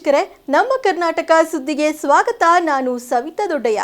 ವೀಕ್ಷಕರೇ, ನಮ್ಮ ಕರ್ನಾಟಕ ಸುದ್ದಿಗೆ ಸ್ವಾಗತ. ನಾನು ಸವಿತಾ ದೊಡ್ಡಯ್ಯ.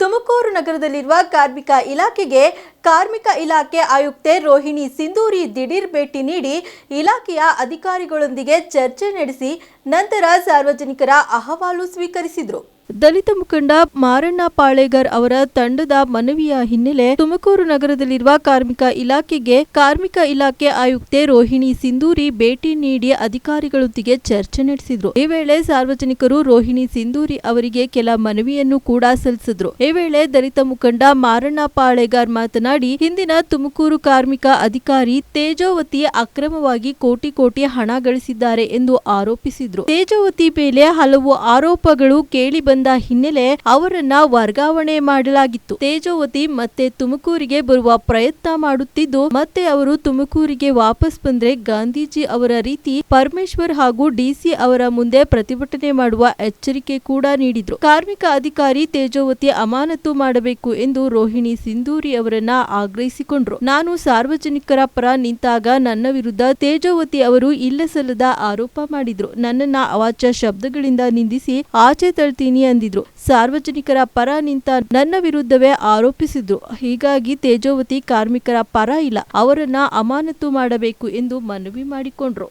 ತುಮಕೂರು ನಗರದಲ್ಲಿರುವ ಕಾರ್ಮಿಕ ಇಲಾಖೆಗೆ ಕಾರ್ಮಿಕ ಇಲಾಖೆ ಆಯುಕ್ತೆ ರೋಹಿಣಿ ಸಿಂಧೂರಿ ದಿಢೀರ್ ಭೇಟಿ ನೀಡಿ ಇಲಾಖೆಯ ಅಧಿಕಾರಿಗಳೊಂದಿಗೆ ಚರ್ಚೆ ನಡೆಸಿ ನಂತರ ಸಾರ್ವಜನಿಕರ ಅಹವಾಲು ಸ್ವೀಕರಿಸಿದರು. ದಲಿತ ಮುಖಂಡ ಮಾರಣ್ಣ ಪಾಳೇಗರ್ ಅವರ ತಂಡದ ಮನವಿಯ ಹಿನ್ನೆಲೆ ತುಮಕೂರು ನಗರದಲ್ಲಿರುವ ಕಾರ್ಮಿಕ ಇಲಾಖೆಗೆ ಕಾರ್ಮಿಕ ಇಲಾಖೆ ಆಯುಕ್ತೆ ರೋಹಿಣಿ ಸಿಂಧೂರಿ ಭೇಟಿ ನೀಡಿ ಅಧಿಕಾರಿಗಳೊಂದಿಗೆ ಚರ್ಚೆ ನಡೆಸಿದ್ರು. ಈ ವೇಳೆ ಸಾರ್ವಜನಿಕರು ರೋಹಿಣಿ ಸಿಂಧೂರಿ ಅವರಿಗೆ ಕೆಲ ಮನವಿಯನ್ನು ಕೂಡ ಸಲ್ಲಿಸಿದ್ರು. ಈ ವೇಳೆ ದಲಿತ ಮುಖಂಡ ಮಾರಣ್ಣ ಪಾಳೇಗಾರ್ ಮಾತನಾಡಿ, ಹಿಂದಿನ ತುಮಕೂರು ಕಾರ್ಮಿಕ ಅಧಿಕಾರಿ ತೇಜಾವತಿ ಅಕ್ರಮವಾಗಿ ಕೋಟಿ ಕೋಟಿ ಹಣ ಗಳಿಸಿದ್ದಾರೆ ಎಂದು ಆರೋಪಿಸಿದ್ರು. ತೇಜಾವತಿ ಮೇಲೆ ಹಲವು ಆರೋಪಗಳು ಕೇಳಿ ಬಂದ ಹಿನ್ನೆಲೆ ಅವರನ್ನ ವರ್ಗಾವಣೆ ಮಾಡಲಾಗಿತ್ತು. ತೇಜೋವತಿ ಮತ್ತೆ ತುಮಕೂರಿಗೆ ಬರುವ ಪ್ರಯತ್ನ ಮಾಡುತ್ತಿದ್ದು, ಮತ್ತೆ ಅವರು ತುಮಕೂರಿಗೆ ವಾಪಸ್ ಬಂದ್ರೆ ಗಾಂಧೀಜಿ ಅವರ ರೀತಿ ಪರಮೇಶ್ವರ್ ಹಾಗೂ ಡಿಸಿ ಅವರ ಮುಂದೆ ಪ್ರತಿಭಟನೆ ಮಾಡುವ ಎಚ್ಚರಿಕೆ ಕೂಡ ನೀಡಿದ್ರು. ಕಾರ್ಮಿಕ ಅಧಿಕಾರಿ ತೇಜೋವತಿ ಅಮಾನತು ಮಾಡಬೇಕು ಎಂದು ರೋಹಿಣಿ ಸಿಂಧೂರಿ ಅವರನ್ನ ಆಗ್ರಹಿಸಿಕೊಂಡ್ರು. ನಾನು ಸಾರ್ವಜನಿಕರ ಪರ ನಿಂತಾಗ ನನ್ನ ವಿರುದ್ಧ ತೇಜೋವತಿ ಅವರು ಇಲ್ಲಸಲ್ಲದ ಆರೋಪ ಮಾಡಿದ್ರು. ನನ್ನನ್ನ ಅವಾಚ್ಯ ಶಬ್ದಗಳಿಂದ ನಿಂದಿಸಿ ಆಚೆ ತಳ್ತೀನಿ ಅಂದಿದ್ರು. ಸಾರ್ವಜನಿಕರ ಪರ ನಿಂತ ನನ್ನ ವಿರುದ್ಧವೇ ಆರೋಪಿಸಿದ್ರು. ಹೀಗಾಗಿ ತೇಜೋವತಿ ಕಾರ್ಮಿಕರ ಪರ ಇಲ್ಲ. ಅವರನ್ನ ಅಮಾನತು ಮಾಡಬೇಕು ಎಂದು ಮನವಿ ಮಾಡಿಕೊಂಡ್ರು.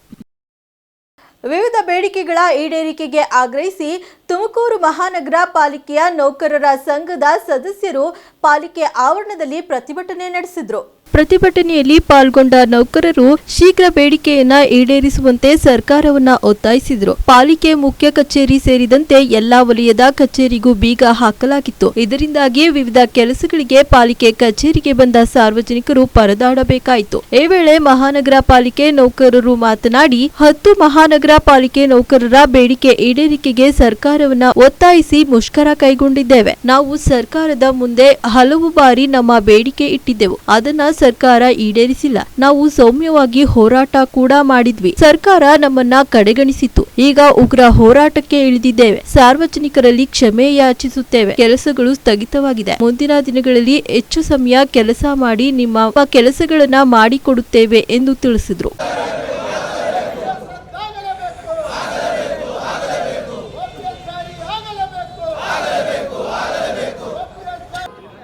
ವಿವಿಧ ಬೇಡಿಕೆಗಳ ಈಡೇರಿಕೆಗೆ ಆಗ್ರಹಿಸಿ ತುಮಕೂರು ಮಹಾನಗರ ಪಾಲಿಕೆಯ ನೌಕರರ ಸಂಘದ ಸದಸ್ಯರು ಪಾಲಿಕೆ ಆವರಣದಲ್ಲಿ ಪ್ರತಿಭಟನೆ ನಡೆಸಿದ್ರು. ಪ್ರತಿಭಟನೆಯಲ್ಲಿ ಪಾಲ್ಗೊಂಡ ನೌಕರರು ಶೀಘ್ರ ಬೇಡಿಕೆಯನ್ನ ಈಡೇರಿಸುವಂತೆ ಸರ್ಕಾರವನ್ನ ಒತ್ತಾಯಿಸಿದ್ರು. ಪಾಲಿಕೆ ಮುಖ್ಯ ಕಚೇರಿ ಸೇರಿದಂತೆ ಎಲ್ಲಾ ವಲಯದ ಕಚೇರಿಗೂ ಬೀಗ ಹಾಕಲಾಗಿತ್ತು. ಇದರಿಂದಾಗಿ ವಿವಿಧ ಕೆಲಸಗಳಿಗೆ ಪಾಲಿಕೆ ಕಚೇರಿಗೆ ಬಂದ ಸಾರ್ವಜನಿಕರು ಪರದಾಡಬೇಕಾಯಿತು. ಈ ವೇಳೆ ಮಹಾನಗರ ಪಾಲಿಕೆ ನೌಕರರು ಮಾತನಾಡಿ, ಹತ್ತು ಮಹಾನಗರ ಪಾಲಿಕೆ ನೌಕರರ ಬೇಡಿಕೆ ಈಡೇರಿಕೆಗೆ ಸರ್ಕಾರವನ್ನ ಒತ್ತಾಯಿಸಿ ಮುಷ್ಕರ ಕೈಗೊಂಡಿದ್ದೇವೆ. ನಾವು ಸರ್ಕಾರದ ಮುಂದೆ ಹಲವು ಬಾರಿ ನಮ್ಮ ಬೇಡಿಕೆ ಇಟ್ಟಿದ್ದೆವು. ಅದನ್ನ ಸರ್ಕಾರ ಈಡೇರಿಸಿಲ್ಲ. ನಾವು ಸೌಮ್ಯವಾಗಿ ಹೋರಾಟ ಕೂಡ ಮಾಡಿದ್ವಿ. ಸರ್ಕಾರ ನಮ್ಮನ್ನ ಕಡೆಗಣಿಸಿತ್ತು. ಈಗ ಉಗ್ರ ಹೋರಾಟಕ್ಕೆ ಇಳಿದಿದ್ದೇವೆ. ಸಾರ್ವಜನಿಕರಲ್ಲಿ ಕ್ಷಮೆ ಯಾಚಿಸುತ್ತೇವೆ. ಕೆಲಸಗಳು ಸ್ಥಗಿತವಾಗಿದೆ. ಮುಂದಿನ ದಿನಗಳಲ್ಲಿ ಹೆಚ್ಚು ಸಮಯ ಕೆಲಸ ಮಾಡಿ ನಿಮ್ಮ ಕೆಲಸಗಳನ್ನ ಮಾಡಿಕೊಡುತ್ತೇವೆ ಎಂದು ತಿಳಿಸಿದ್ರು.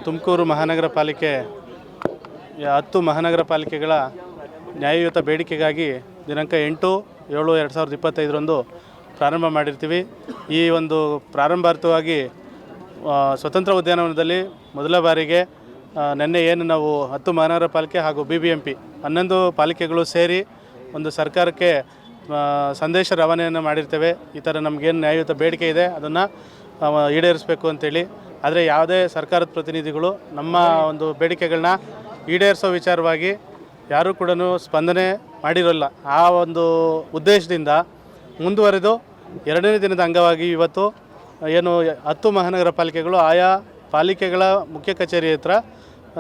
ತುಮಕೂರು ಮಹಾನಗರ ಪಾಲಿಕೆ ಹತ್ತು ಮಹಾನಗರ ಪಾಲಿಕೆಗಳ ನ್ಯಾಯಯುತ ಬೇಡಿಕೆಗಾಗಿ ದಿನಾಂಕ ಎಂಟು, ಏಳು, ಎರಡು ಸಾವಿರದ ಇಪ್ಪತ್ತೈದರಂದು ಪ್ರಾರಂಭ ಮಾಡಿರ್ತೀವಿ. ಈ ಒಂದು ಪ್ರಾರಂಭಾರ್ಥವಾಗಿ ಸ್ವತಂತ್ರ ಉದ್ಯಾನವನದಲ್ಲಿ ಮೊದಲ ಬಾರಿಗೆ ನಿನ್ನೆ ಏನು ನಾವು ಹತ್ತು ಮಹಾನಗರ ಪಾಲಿಕೆ ಹಾಗೂ ಬಿ ಬಿ ಎಂ ಪಿ ಹನ್ನೊಂದು ಪಾಲಿಕೆಗಳು ಸೇರಿ ಒಂದು ಸರ್ಕಾರಕ್ಕೆ ಸಂದೇಶ ರವಾನೆಯನ್ನು ಮಾಡಿರ್ತೇವೆ. ಈ ಥರ ನಮಗೇನು ನ್ಯಾಯಯುತ ಬೇಡಿಕೆ ಇದೆ, ಅದನ್ನು ಈಡೇರಿಸಬೇಕು ಅಂತೇಳಿ. ಆದರೆ ಯಾವುದೇ ಸರ್ಕಾರದ ಪ್ರತಿನಿಧಿಗಳು ನಮ್ಮ ಒಂದು ಬೇಡಿಕೆಗಳನ್ನ ಈಡೇರಿಸೋ ವಿಚಾರವಾಗಿ ಯಾರೂ ಕೂಡ ಸ್ಪಂದನೆ ಮಾಡಿರೋಲ್ಲ. ಆ ಒಂದು ಉದ್ದೇಶದಿಂದ ಮುಂದುವರೆದು ಎರಡನೇ ದಿನದ ಅಂಗವಾಗಿ ಇವತ್ತು ಏನು ಹತ್ತು ಮಹಾನಗರ ಪಾಲಿಕೆಗಳು, ಆಯಾ ಪಾಲಿಕೆಗಳ ಮುಖ್ಯ ಕಚೇರಿ ಹತ್ರ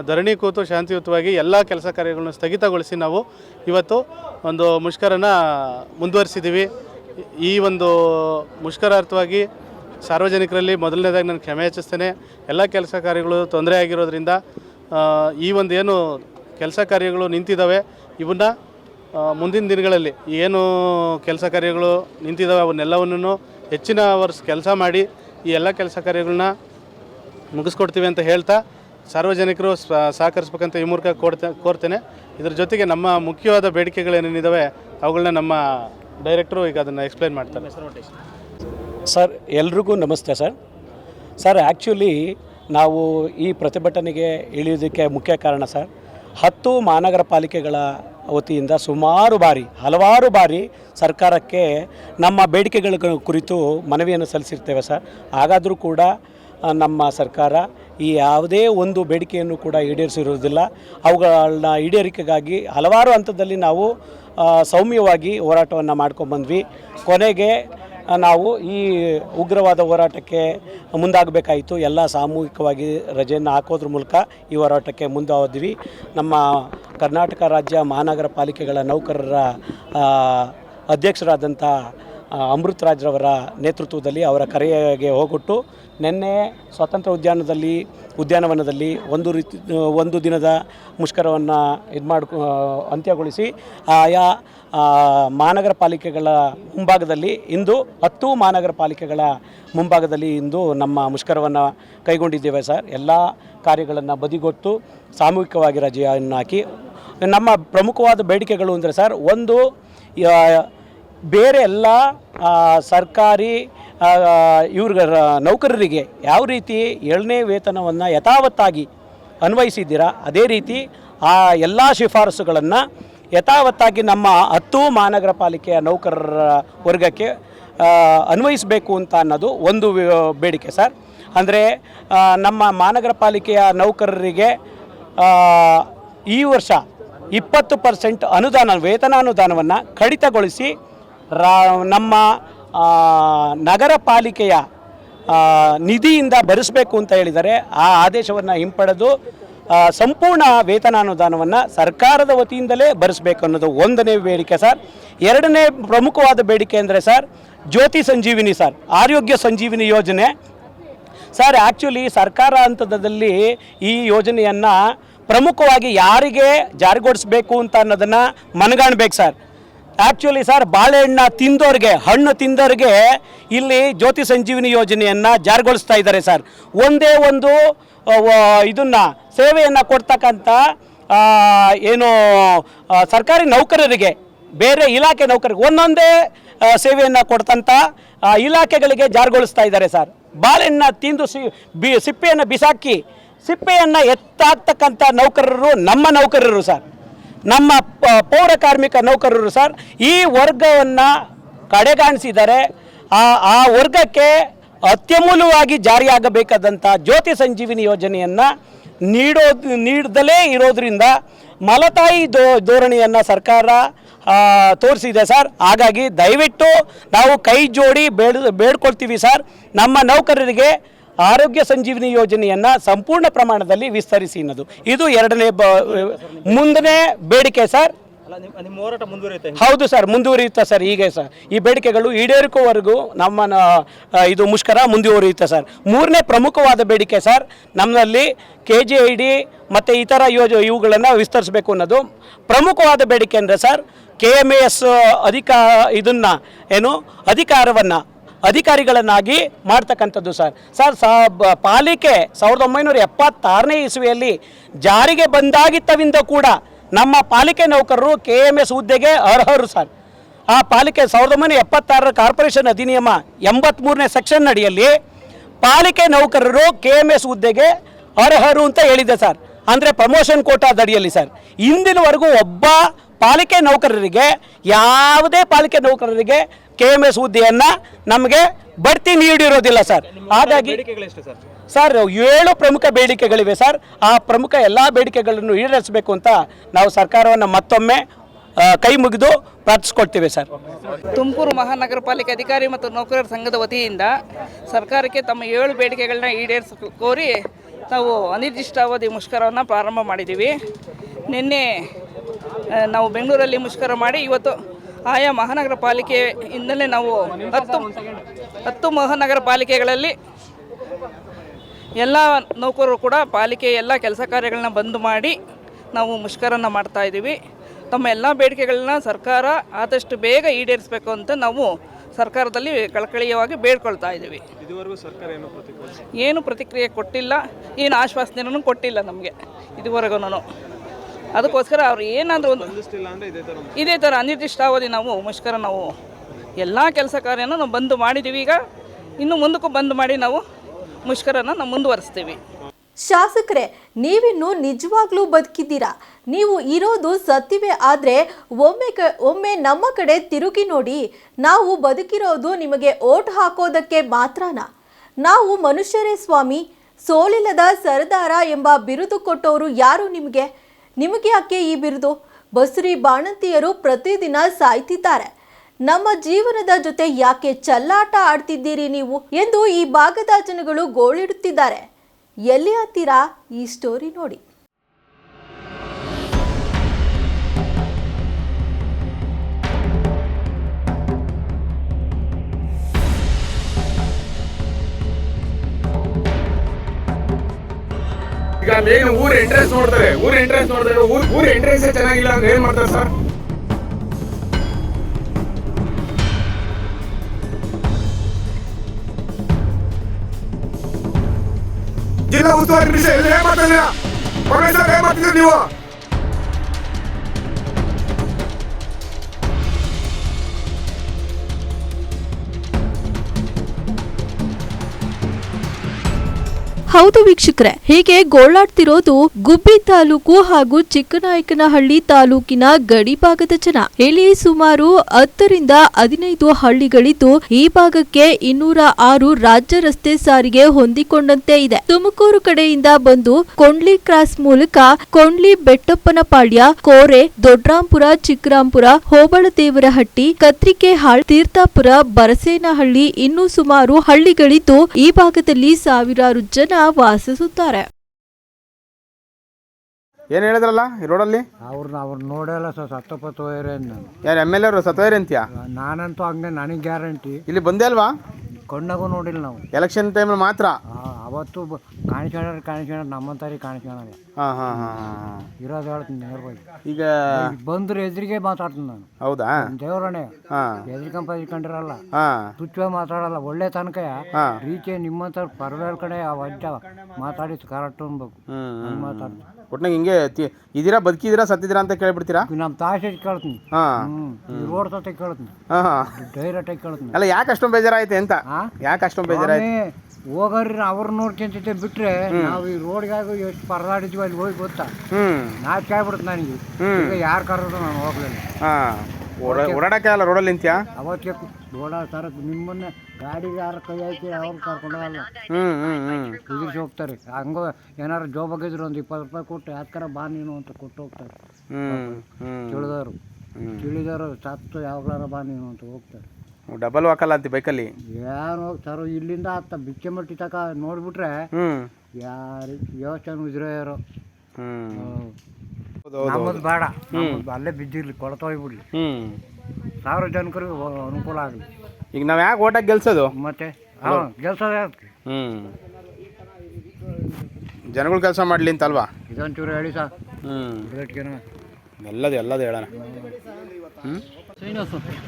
ಧರಣಿ ಕೂತು ಶಾಂತಿಯುತವಾಗಿ ಎಲ್ಲ ಕೆಲಸ ಕಾರ್ಯಗಳನ್ನು ಸ್ಥಗಿತಗೊಳಿಸಿ ನಾವು ಇವತ್ತು ಒಂದು ಮುಷ್ಕರನ ಮುಂದುವರಿಸಿದ್ದೀವಿ. ಈ ಒಂದು ಮುಷ್ಕರಾರ್ಥವಾಗಿ ಸಾರ್ವಜನಿಕರಲ್ಲಿ ಮೊದಲನೇದಾಗಿ ನಾನು ಕ್ಷಮೆ ಯಾಚಿಸ್ತೇನೆ ಎಲ್ಲ ಕೆಲಸ ಕಾರ್ಯಗಳು ತೊಂದರೆ ಆಗಿರೋದ್ರಿಂದ ಈ ಒಂದು ಏನು ಕೆಲಸ ಕಾರ್ಯಗಳು ನಿಂತಿದ್ದಾವೆ ಇವನ್ನ ಮುಂದಿನ ದಿನಗಳಲ್ಲಿ ಏನು ಕೆಲಸ ಕಾರ್ಯಗಳು ನಿಂತಿದ್ದಾವೆ ಅವನ್ನೆಲ್ಲವನ್ನು ಹೆಚ್ಚಿನ ವರ್ಷ ಕೆಲಸ ಮಾಡಿ ಈ ಎಲ್ಲ ಕೆಲಸ ಕಾರ್ಯಗಳನ್ನ ಮುಗಿಸ್ಕೊಡ್ತೀವಿ ಅಂತ ಹೇಳ್ತಾ ಸಾರ್ವಜನಿಕರು ಸಹಕರಿಸ್ಬೇಕಂತ ಈ ಮೂಲಕ ಕೊಡ್ತೆ, ಕೋರ್ತೇನೆ. ಇದ್ರ ಜೊತೆಗೆ ನಮ್ಮ ಮುಖ್ಯವಾದ ಬೇಡಿಕೆಗಳೇನೇನಿದ್ದಾವೆ ಅವುಗಳನ್ನ ನಮ್ಮ ಡೈರೆಕ್ಟ್ರು ಈಗ ಅದನ್ನು ಎಕ್ಸ್ಪ್ಲೈನ್ ಮಾಡ್ತಾರೆ. ಸರ್, ಎಲ್ರಿಗೂ ನಮಸ್ತೆ ಸರ್. ಸರ್ ಆ್ಯಕ್ಚುಲಿ ನಾವು ಈ ಪ್ರತಿಭಟನೆಗೆ ಇಳಿಯೋದಕ್ಕೆ ಮುಖ್ಯ ಕಾರಣ ಸರ್, ಹತ್ತು ಮಹಾನಗರ ಪಾಲಿಕೆಗಳ ವತಿಯಿಂದ ಸುಮಾರು ಬಾರಿ, ಹಲವಾರು ಬಾರಿ ಸರ್ಕಾರಕ್ಕೆ ನಮ್ಮ ಬೇಡಿಕೆಗಳ ಕುರಿತು ಮನವಿಯನ್ನು ಸಲ್ಲಿಸಿರ್ತೇವೆ ಸರ್. ಹಾಗಾದರೂ ಕೂಡ ನಮ್ಮ ಸರ್ಕಾರ ಈ ಯಾವುದೇ ಒಂದು ಬೇಡಿಕೆಯನ್ನು ಕೂಡ ಈಡೇರಿಸಿರುವುದಿಲ್ಲ. ಅವುಗಳನ್ನ ಈಡೇರಿಕೆಗಾಗಿ ಹಲವಾರು ಹಂತದಲ್ಲಿ ನಾವು ಸೌಮ್ಯವಾಗಿ ಹೋರಾಟವನ್ನು ಮಾಡ್ಕೊಂಡ್ಬಂದ್ವಿ ಕೊನೆಗೆ ನಾವು ಈ ಉಗ್ರವಾದ ಹೋರಾಟಕ್ಕೆ ಮುಂದಾಗಬೇಕಾಯಿತು. ಎಲ್ಲ ಸಾಮೂಹಿಕವಾಗಿ ರಜೆಯನ್ನು ಹಾಕೋದ್ರ ಮೂಲಕ ಈ ಹೋರಾಟಕ್ಕೆ ಮುಂದಾದ್ವಿ. ನಮ್ಮ ಕರ್ನಾಟಕ ರಾಜ್ಯ ಮಹಾನಗರ ಪಾಲಿಕೆಗಳ ನೌಕರರ ಅಧ್ಯಕ್ಷರಾದಂಥ ಅಮೃತರಾಜ್ರವರ ಅಮೃತ್ ರಾಜ್ರವರ ನೇತೃತ್ವದಲ್ಲಿ ಅವರ ಕರೆಗೆ ಹೋಗೊಟ್ಟು ನಿನ್ನೆ ಸ್ವಾತಂತ್ರ್ಯ ಉದ್ಯಾನದಲ್ಲಿ ಉದ್ಯಾನವನದಲ್ಲಿ ಒಂದು ರೀತಿ, ಒಂದು ದಿನದ ಮುಷ್ಕರವನ್ನು ಇದು ಮಾಡಿ ಅಂತ್ಯಗೊಳಿಸಿ ಆಯಾ ಮಹಾನಗರ ಪಾಲಿಕೆಗಳ ಮುಂಭಾಗದಲ್ಲಿ ಇಂದು ಹತ್ತು ಮಹಾನಗರ ಪಾಲಿಕೆಗಳ ಮುಂಭಾಗದಲ್ಲಿ ಇಂದು ನಮ್ಮ ಮುಷ್ಕರವನ್ನು ಕೈಗೊಂಡಿದ್ದೇವೆ ಸರ್. ಎಲ್ಲ ಕಾರ್ಯಗಳನ್ನು ಬದಿಗೊಟ್ಟು ಸಾಮೂಹಿಕವಾಗಿ ರಜೆಯನ್ನು ಹಾಕಿ, ನಮ್ಮ ಪ್ರಮುಖವಾದ ಬೇಡಿಕೆಗಳು ಅಂದರೆ ಸರ್, ಒಂದು ಬೇರೆ ಎಲ್ಲ ಸರ್ಕಾರಿ ಇವ್ರ ನೌಕರರಿಗೆ ಯಾವ ರೀತಿ ಏಳನೇ ವೇತನವನ್ನು ಯಥಾವತ್ತಾಗಿ ಅನ್ವಯಿಸಿದ್ದೀರಾ, ಅದೇ ರೀತಿ ಆ ಎಲ್ಲ ಶಿಫಾರಸುಗಳನ್ನು ಯಥಾವತ್ತಾಗಿ ನಮ್ಮ ಹತ್ತು ಮಹಾನಗರ ಪಾಲಿಕೆಯ ನೌಕರರ ವರ್ಗಕ್ಕೆ ಅನ್ವಯಿಸಬೇಕು ಅಂತ ಅನ್ನೋದು ಒಂದು ಬೇಡಿಕೆ ಸರ್. ಅಂದರೆ ನಮ್ಮ ಮಹಾನಗರ ಪಾಲಿಕೆಯ ನೌಕರರಿಗೆ ಈ ವರ್ಷ ಇಪ್ಪತ್ತು ಪರ್ಸೆಂಟ್ ಅನುದಾನ, ವೇತನಾನುದಾನವನ್ನು ಕಡಿತಗೊಳಿಸಿ ರಾ, ನಮ್ಮ ನಗರ ಪಾಲಿಕೆಯ ನಿಧಿಯಿಂದ ಭರಿಸಬೇಕು ಅಂತ ಹೇಳಿದರೆ ಆ ಆದೇಶವನ್ನು ಹಿಂಪಡೆದು ಸಂಪೂರ್ಣ ಸಂಪೂರ್ಣ ವೇತನಾನುದಾನವನ್ನು ಸರ್ಕಾರದ ವತಿಯಿಂದಲೇ ಭರಿಸಬೇಕು ಅನ್ನೋದು ಒಂದನೇ ಬೇಡಿಕೆ ಸರ್. ಎರಡನೇ ಪ್ರಮುಖವಾದ ಬೇಡಿಕೆ ಅಂದರೆ ಸರ್, ಜ್ಯೋತಿ ಸಂಜೀವಿನಿ ಸರ್, ಆರೋಗ್ಯ ಸಂಜೀವಿನಿ ಯೋಜನೆ. ಸರ್ ಆ್ಯಕ್ಚುಲಿ ಸರ್ಕಾರ ಹಂತದಲ್ಲಿ ಈ ಯೋಜನೆಯನ್ನು ಪ್ರಮುಖವಾಗಿ ಯಾರಿಗೆ ಜಾರಿಗೊಳಿಸಬೇಕು ಅಂತ ಅನ್ನೋದನ್ನು ಮನಗಾಣಬೇಕು ಸರ್. ಆ್ಯಕ್ಚುಲಿ ಸರ್ ಬಾಳೆಹಣ್ಣ ತಿಂದೋರಿಗೆ, ಹಣ್ಣು ತಿಂದೋರಿಗೆ ಇಲ್ಲಿ ಜ್ಯೋತಿ ಸಂಜೀವಿನಿ ಯೋಜನೆಯನ್ನು ಜಾರಿಗೊಳಿಸ್ತಾ ಇದ್ದಾರೆ ಸರ್ ಒಂದೇ ಒಂದು ಇದನ್ನು, ಸೇವೆಯನ್ನು ಕೊಡ್ತಕ್ಕಂಥ ಏನು ಸರ್ಕಾರಿ ನೌಕರರಿಗೆ, ಬೇರೆ ಇಲಾಖೆ ನೌಕರಿಗೆ ಒಂದೊಂದೇ ಸೇವೆಯನ್ನು ಕೊಡ್ತಂಥ ಇಲಾಖೆಗಳಿಗೆ ಜಾರಿಗೊಳಿಸ್ತಾ ಇದ್ದಾರೆ ಸರ್ ಬಾಳೆಹಣ್ಣ ತಿಂದು ಸಿ ಸಿಪ್ಪೆಯನ್ನು ಬಿಸಾಕಿ, ಸಿಪ್ಪೆಯನ್ನು ಎತ್ತಾಕ್ತಕ್ಕಂಥ ನೌಕರರು ನಮ್ಮ ನೌಕರರು ಸರ್ ನಮ್ಮ ಪೌರ ಕಾರ್ಮಿಕ ನೌಕರರು ಸರ್, ಈ ವರ್ಗವನ್ನು ಕಡೆಗಾಣಿಸಿದರೆ, ಆ ಆ ವರ್ಗಕ್ಕೆ ಅತ್ಯಮೂಲವಾಗಿ ಜಾರಿಯಾಗಬೇಕಾದಂಥ ಜ್ಯೋತಿ ಸಂಜೀವಿನಿ ಯೋಜನೆಯನ್ನು ನೀಡೋ ನೀಡದಲೇ ಇರೋದರಿಂದ ಮಲತಾಯಿ ದೋ, ಧೋರಣೆಯನ್ನು ಸರ್ಕಾರ ತೋರಿಸಿದೆ ಸರ್. ಹಾಗಾಗಿ ದಯವಿಟ್ಟು ನಾವು ಕೈ ಜೋಡಿ ಬೇಡ, ಬೇಡ್ಕೊಳ್ತೀವಿ ಸರ್. ನಮ್ಮ ನೌಕರರಿಗೆ ಆರೋಗ್ಯ ಸಂಜೀವಿನಿ ಯೋಜನೆಯನ್ನು ಸಂಪೂರ್ಣ ಪ್ರಮಾಣದಲ್ಲಿ ವಿಸ್ತರಿಸಿ ಅನ್ನೋದು. ಇದು ಎರಡನೇ ಬ ಮುಂದನೇ ಬೇಡಿಕೆ ಸರ್? ಹೌದು ಸರ್ ಮುಂದುವರಿಯುತ್ತೆ ಸರ್ ಹೀಗೆ ಸರ್. ಈ ಬೇಡಿಕೆಗಳು ಈಡೇರಿಕೋವರೆಗೂ ನಮ್ಮ ಇದು ಮುಷ್ಕರ ಮುಂದುವರಿಯುತ್ತೆ ಸರ್. ಮೂರನೇ ಪ್ರಮುಖವಾದ ಬೇಡಿಕೆ ಸರ್ ನಮ್ಮಲ್ಲಿ ಕೆ ಜಿ ಐ ಡಿ ಮತ್ತು ಇತರ ಯೋಜ ಇವುಗಳನ್ನು ವಿಸ್ತರಿಸಬೇಕು ಅನ್ನೋದು. ಪ್ರಮುಖವಾದ ಬೇಡಿಕೆ ಅಂದರೆ ಸರ್ ಕೆ ಎಂ ಎಸ್ ಅಧಿಕಾ ಇದನ್ನು ಏನು ಅಧಿಕಾರವನ್ನು ಅಧಿಕಾರಿಗಳನ್ನಾಗಿ ಮಾಡ್ತಕ್ಕಂಥದ್ದು ಸರ್. ಸರ್, ಸ ಪಾಲಿಕೆ ಸಾವಿರದ ಒಂಬೈನೂರ ಎಪ್ಪತ್ತಾರನೇ ಇಸುವೆಯಲ್ಲಿ ಜಾರಿಗೆ ಬಂದಾಗಿತ್ತವಿಂದ ಕೂಡ ನಮ್ಮ ಪಾಲಿಕೆ ನೌಕರರು ಕೆ ಎಂ ಎಸ್ ಹುದ್ದೆಗೆ ಅರ್ಹರು ಸರ್. ಆ ಪಾಲಿಕೆ ಸಾವಿರದ ಒಂಬೈನೂರ ಎಪ್ಪತ್ತಾರರ ಕಾರ್ಪೊರೇಷನ್ ಅಧಿನಿಯಮ ಎಂಬತ್ತ್ಮೂರನೇ ಸೆಕ್ಷನ್ ಅಡಿಯಲ್ಲಿ ಪಾಲಿಕೆ ನೌಕರರು ಕೆ ಎಂ ಎಸ್ ಹುದ್ದೆಗೆ ಅರ್ಹರು ಅಂತ ಹೇಳಿದೆ ಸರ್. ಅಂದರೆ ಪ್ರಮೋಷನ್ ಕೋಟಾದ ಅಡಿಯಲ್ಲಿ ಸರ್. ಇಂದಿನವರೆಗೂ ಒಬ್ಬ ಪಾಲಿಕೆ ನೌಕರರಿಗೆ, ಯಾವುದೇ ಪಾಲಿಕೆ ನೌಕರರಿಗೆ ಕೆ ಎಂ ಎಸ್ ಹುದ್ದೆಯನ್ನು ನಮಗೆ ಬಡ್ತಿ ನೀಡಿರೋದಿಲ್ಲ ಸರ್. ಹಾಗಾಗಿ ಸರ್? ಸರ್ ಏಳು ಪ್ರಮುಖ ಬೇಡಿಕೆಗಳಿವೆ ಸರ್. ಆ ಪ್ರಮುಖ ಎಲ್ಲ ಬೇಡಿಕೆಗಳನ್ನು ಈಡೇರಿಸಬೇಕು ಅಂತ ನಾವು ಸರ್ಕಾರವನ್ನು ಮತ್ತೊಮ್ಮೆ ಕೈ ಮುಗಿದು ಪ್ರಾರ್ಥಿಸ್ಕೊಳ್ತೀವಿ ಸರ್. ತುಮಕೂರು ಮಹಾನಗರ ಪಾಲಿಕೆ ಅಧಿಕಾರಿ ಮತ್ತು ನೌಕರರ ಸಂಘದ ವತಿಯಿಂದ ಸರ್ಕಾರಕ್ಕೆ ತಮ್ಮ ಏಳು ಬೇಡಿಕೆಗಳನ್ನ ಈಡೇರಿಸ ಕೋರಿ ನಾವು ಅನಿರ್ದಿಷ್ಟಾವಧಿ ಮುಷ್ಕರವನ್ನು ಪ್ರಾರಂಭ ಮಾಡಿದ್ದೀವಿ. ನಿನ್ನೆ ನಾವು ಬೆಂಗಳೂರಲ್ಲಿ ಮುಷ್ಕರ ಮಾಡಿ ಇವತ್ತು ಆಯಾ ಮಹಾನಗರ ಪಾಲಿಕೆಯಿಂದಲೇ ನಾವು ಹತ್ತು ಹತ್ತು ಮಹಾನಗರ ಪಾಲಿಕೆಗಳಲ್ಲಿ ಎಲ್ಲ ನೌಕರರು ಕೂಡ ಪಾಲಿಕೆ ಎಲ್ಲ ಕೆಲಸ ಕಾರ್ಯಗಳನ್ನ ಬಂದ್ ಮಾಡಿ ನಾವು ಮುಷ್ಕರನ್ನ ಮಾಡ್ತಾ ಇದ್ದೀವಿ. ತಮ್ಮ ಎಲ್ಲ ಬೇಡಿಕೆಗಳನ್ನ ಸರ್ಕಾರ ಆದಷ್ಟು ಬೇಗ ಈಡೇರಿಸಬೇಕು ಅಂತ ನಾವು ಸರ್ಕಾರದಲ್ಲಿ ಕಳಕಳಿಯವಾಗಿ ಬೇಡ್ಕೊಳ್ತಾ ಇದ್ದೀವಿ. ಇದುವರೆಗೂ ಸರ್ಕಾರ ಏನು ಪ್ರತಿಕ್ರಿಯೆ ಏನು ಪ್ರತಿಕ್ರಿಯೆ ಕೊಟ್ಟಿಲ್ಲ ಏನು ಆಶ್ವಾಸನೆಯನ್ನು ಕೊಟ್ಟಿಲ್ಲ ನಮಗೆ ಇದುವರೆಗೂ ಅದಕ್ಕೋಸ್ಕರ ಅವ್ರು ಏನಾದರೂ ಒಂದು ಇದೇ ಥರ ಅನಿರ್ದಿಷ್ಟಾವಧಿ ನಾವು ಮುಷ್ಕರ ನಾವು ಎಲ್ಲ ಕೆಲಸ ಕಾರ್ಯನ ನಾವು ಬಂದ್ ಮಾಡಿದ್ದೀವಿ ಈಗ ಇನ್ನು ಮುಂದಕ್ಕೂ ಬಂದ್ ಮಾಡಿ ನಾವು ಮುಷ್ಕರನ ನಾವು ಮುಂದುವರಿಸ್ತೀವಿ. ಶಾಸಕರೇ ನೀವಿನ್ನು ನಿಜವಾಗ್ಲೂ ಬದುಕಿದ್ದೀರಾ? ನೀವು ಇರೋದು ಸತ್ಯವೇ ಆದ್ರೆ ಒಮ್ಮೆ ಕ ಒಮ್ಮೆ ನಮ್ಮ ಕಡೆ ತಿರುಗಿ ನೋಡಿ ನಾವು ಬದುಕಿರೋದು ನಿಮಗೆ ಓಟ್ ಹಾಕೋದಕ್ಕೆ ಮಾತ್ರನಾ? ನಾವು ಮನುಷ್ಯರೇ ಸ್ವಾಮಿ ಸೋಲಿಲ್ಲದ ಸರದಾರ ಎಂಬ ಬಿರುದು ಕೊಟ್ಟವರು ಯಾರು ನಿಮಗೆ? ನಿಮಗೆ ಯಾಕೆ ಈ ಬಿರುದು? ಬಸುರಿ ಬಾಣಂತಿಯರು ಪ್ರತಿದಿನ ಸಾಯ್ತಿದ್ದಾರೆ. ನಮ್ಮ ಜೀವನದ ಜೊತೆ ಯಾಕೆ ಚಲ್ಲಾಟ ಆಡ್ತಿದ್ದೀರಿ ನೀವು ಎಂದು ಈ ಭಾಗದ ಜನಗಳು ಗೋಳಿಡುತ್ತಿದ್ದಾರೆ. ಎಲ್ಲಿ ಹತ್ತೀರಾ ಈ ಸ್ಟೋರಿ ನೋಡಿ. ಈಗ ಮೇನ್ ಊರ್ ಎಂಟ್ರೆನ್ಸ್ ನೋಡ್ತಾರೆ. ಊರ್ ಎಂಟ್ರೆನ್ಸ್ ನೋಡಿದ್ರೆ ಊರ್ ಊರ್ ಎಂಟ್ರೆನ್ಸ್ ಚೆನ್ನಾಗಿಲ್ಲ ಅಂದ್ರೆ ಏನ್ ಮಾಡ್ತಾರೆ ಸರ್? ಜಿಲ್ಲಾ ಉಸ್ತುವಾರಿ ಏನ್ ಮಾಡ್ತಿದ್ದೀರಿ ನೀವು? ಹೌದು ವೀಕ್ಷಕರೇ, ಹೀಗೆ ಗೋಳಾಡ್ತಿರೋದು ಗುಬ್ಬಿ ತಾಲೂಕು ಹಾಗೂ ಚಿಕ್ಕನಾಯಕನಹಳ್ಳಿ ತಾಲೂಕಿನ ಗಡಿ ಭಾಗದ ಜನ. ಇಲ್ಲಿ ಸುಮಾರು ಹತ್ತರಿಂದ ಹದಿನೈದು ಹಳ್ಳಿಗಳಿದ್ದು, ಈ ಭಾಗಕ್ಕೆ ಇನ್ನೂರ ಆರು ರಾಜ್ಯ ರಸ್ತೆ ಸಾರಿಗೆ ಹೊಂದಿಕೊಂಡಂತೆ ಇದೆ. ತುಮಕೂರು ಕಡೆಯಿಂದ ಬಂದು ಕೊಂಡ್ಲಿ ಕ್ರಾಸ್ ಮೂಲಕ ಕೊಂಡ್ಲಿ ಬೆಟ್ಟಪ್ಪನಪಾಳ್ಯ, ಕೋರೆ ದೊಡ್ರಾಂಪುರ ಚಿಕ್ಕರಾಂಪುರ, ಹೋಬಳದೇವರಹಟ್ಟಿ, ಕತ್ರಿಕೆಹಾಳ್, ತೀರ್ಥಾಪುರ, ಬರಸೇನಹಳ್ಳಿ ಇನ್ನೂ ಸುಮಾರು ಹಳ್ಳಿಗಳಿದ್ದು, ಈ ಭಾಗದಲ್ಲಿ ಸಾವಿರಾರು ಜನ ವಾಸಿಸುತ್ತಾರೆ. ಏನು ಹೇಳಿದ್ರಲ್ಲ ಈ ರೋಡಲ್ಲಿ? ಅವ್ರನ್ನ ಅವ್ರ ನೋಡಲ್ಲ ಸರ್ ಸತ್ತಪತ್ತು ಹೋಯ್ರೆ ನಾನು ಯಾರು ಎಂ ಎಲ್ ಎರು ಸತ್ತೋಯ್ರಿ ಅಂತೀಯ? ನಾನಂತೂ ಹಂಗೆ ನನಗೆ ಗ್ಯಾರಂಟಿ. ಇಲ್ಲಿ ಬಂದೇ ಅಲ್ವಾ? ಕಣ್ಣಾಗೂ ನೋಡಿಲ್ಲ ನಾವು. ಎಲೆಕ್ಷನ್ ಟೈಮಲ್ಲಿ ಮಾತ್ರ? ಆ, ಅವತ್ತು ಕಾಣಿಸ್ಕೊಂಡ್ರೆ ಕಾಣಿಸ್ಕೊಂಡ್ರೆ ನಮ್ಮಂತಾರಿ ಕಾಣಿಸ್ಕೊಳ್ಳೋದು ಹಾಂ ಹಾಂ ಇರೋದು ಹೇಳ್ತೀನಿ ನೇರವಾಗಿ ಈಗ ಬಂದ್ರೆ ಎದುರಿಗೆ ಮಾತಾಡ್ತೀನಿ ನಾನು. ಹೌದಾ? ದೇವರಣೆ ಹಾಂ. ಎದ್ರಿಕಂಪ ಇದ್ಕೊಂಡಿರಲ್ಲ ಹಾಂ. ಮಾತಾಡಲ್ಲ ಒಳ್ಳೆ ತನಕ ರೀತಿ ನಿಮ್ಮಂತ ಪರವೇಲ್ ಕಡೆ ಆ ವಜ್ಜ ಮಾತಾಡಿದ್ದು ಕರೆಕ್ಟ್ ಅನ್ಬೇಕು ಹಂಗೆ ಮಾತಾಡ್ತೀನಿ. ಒಟ್ನಾಗ ಹಿಂಗೆ ತಿ- ಇದೀರಾ ಬದುಕಿದೀರಾ ಸತ್ತಿದ್ದೀರಾ ಅಂತ ಕೇಳ್ಬಿಡ್ತೀರಾ? ನಮ್ಮ ತಾಸೆ ಕೇಳ್ತೀನಿ. ಹಾಂ. ಹ್ಞೂ ಈ ರೋಡ್ ಸತ್ತೆ ಕೇಳ್ತೀನಿ. ಡೈರೆಕ್ಟ್ ಆಗಿ ಡೈರೆಕ್ಟಾಗಿ ಕೇಳ್ತೀನಿ. ಅಲ್ಲ ಯಾಕೆ ಅಷ್ಟೊಂದು ಬೇಜಾರಾಯ್ತು ಅಂತ? ಹಾ? ಯಾಕೆ ಅಷ್ಟೊಂದು ಬೇಜಾರಾಯ್ತು? ಸ್ವಾಮಿ, ಹೋಗೋರಿ ಅವ್ರು ನೋಡ್ಕೊಂತಿದ್ದೆ ಬಿಟ್ರೆ ನಾವು ಈ ರೋಡ್ಗಾಗ ಎಷ್ಟು ಪರದಾಡಿದ್ವಿ ಅಲ್ಲಿ ಹೋಗಿ ಗೊತ್ತಾ? ಹ್ಞೂ ನಾಚಿಕೆ ಆಗ್ಬಿಡುತ್ತೆ ನನಗೆ. ಈಗ ಯಾರು ಕರೆದ್ರು ನಾನು ಹೋಗ್ಲಿಲ್ಲ ಹಾ. ಓಡ ಓಡಾಡಕ್ಕೆ ಅಲ್ಲ ರೋಡಲ್ಲಿ ನಿಂತ್ಯಾ? ಅವತ್ತೇ ನೋಡ ಸರ ನಿಮ್ಮನ್ನ ಗಾಡಿಗೆ ಯಾರು ಕೈ ಹಾಕಿ ಅವ್ರು ಕರ್ಕೊಂಡು ಹೋಗಲ್ಲ. ಹ್ಞೂ ಹ್ಞೂ ಹ್ಞೂ ಕುದಿಸಿ ಹೋಗ್ತಾರೆ. ಹಂಗ ಏನಾರು ಜೋಬಾಗಿದ್ರು ಒಂದು ಇಪ್ಪತ್ತು ರೂಪಾಯಿ ಕೊಟ್ಟು ಯಾಕರ ಬಾ ನೀನು ಅಂತ ಕೊಟ್ಟು ಹೋಗ್ತಾರೆ. ಹ್ಮ್ ಹ್ಮ್. ತಿಳಿದವರು. ತಿಳಿದವರು ಸತ್ತು ಯಾವಾಗ್ಲಾರ ಬಾ ನೀನು ಅಂತ ಹೋಗ್ತಾರೆ. ಡಬಲ್ ವಾಕಲ್ಲ ಅಂತಿ ಬೈಕಲ್ಲಿ ಯಾರು ಹೋಗ್ತಾರೋ ಇಲ್ಲಿಂದ ಅತ್ತ ಬಿಚ್ಚೆ ಮಟ್ಟಿ ತಕ ನೋಡ್ಬಿಟ್ರೆ ಹ್ಞೂ ಯಾರು ಯೋಚನೆ ಇದ್ರೋ ಯಾರೋ? ಹ್ಞೂ ನಮ್ಮದು ಬೇಡ. ನಮ್ಮದು ಅಲ್ಲೇ ಬಿದ್ದಿರ್ಲಿ ಕೊಡತ ಹೋಗ್ಬಿಡ್ಲಿ. ಹ್ಞೂ ಸಾರ್ವಜನಿಕರಿಗೆ ಅ- ಅನುಕೂಲ ಆಗಲಿ. ಈಗ ನಾವು ಯಾಕೆ ಓಟಾಗಿ ಗೆಲ್ಸೋದು? ಮತ್ತೆ? ಹಾಂ ಕೆಲಸ ಹ್ಞೂ ಜನಗಳು ಕೆಲಸ ಮಾಡಲಿ ಅಂತಲ್ವಾ ಇದೊಂಚೂರು ಹೇಳಿ ಸರ್. ಹ್ಞೂ ಎಲ್ಲದು ಎಲ್ಲದು ಹೇಳೋಣ. ಹ್ಞೂ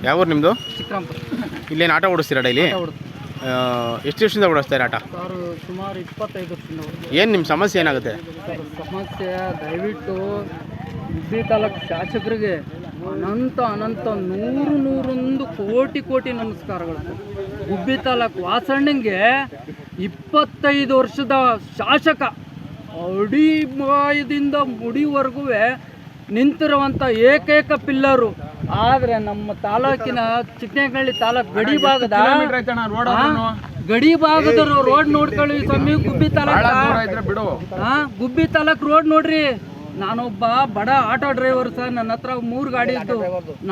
ಯಾವ ಊರು ನಿಮ್ಮದು ಇಲ್ಲೇನು ಆಟ ಓಡಿಸ್ತೀರಾ ಡೈಲಿ? ಎಷ್ಟು ವರ್ಷದಿಂದ ಓಡಿಸ್ತಾರೆ ಆಟ? ಸರ್ ಸುಮಾರು ಇಪ್ಪತ್ತೈದು ವರ್ಷದಿಂದ ಏನು ನಿಮ್ಮ ಸಮಸ್ಯೆ ಏನಾಗುತ್ತೆ? ಸಮಸ್ಯೆ ದಯವಿಟ್ಟು ಗುಬ್ಬಿ ತಾಲೂಕು ಶಾಸಕರಿಗೆ ಅನಂತ ಅನಂತ ನೂರು ನೂರೊಂದು ಕೋಟಿ ಕೋಟಿ ನಮಸ್ಕಾರಗಳು. ಸರ್. ಗುಬ್ಬಿ ತಾಲೂಕು ವಾಸಣ್ಣಂಗೆ ಇಪ್ಪತ್ತೈದು ವರ್ಷದ ಶಾಸಕ ಅಡಿಮಾಯದಿಂದ ಮುಡಿವರೆಗೂ ನಿಂತಿರುವಂಥ ಏಕೈಕ ಪಿಲ್ಲರು. ಆದರೆ ನಮ್ಮ ತಾಲೂಕಿನ ಚಿಕ್ಕನಹಳ್ಳಿ ತಾಲೂಕು ಗಡಿ ಭಾಗದ ಗಡಿ ಭಾಗದ ರೋಡ್ ನೋಡ್ಕೊಳ್ಳಿ ಸ್ವಾಮಿ ಗುಬ್ಬಿ ತಾಲೂಕು. ಹಾ ಗುಬ್ಬಿ ತಾಲೂಕ್ ರೋಡ್ ನೋಡ್ರಿ. ನಾನೊಬ್ಬ ಬಡ ಆಟೋ ಡ್ರೈವರ್ ಸರ್ ನನ್ನ ಹತ್ರ ಮೂರು ಗಾಡಿ ಇತ್ತು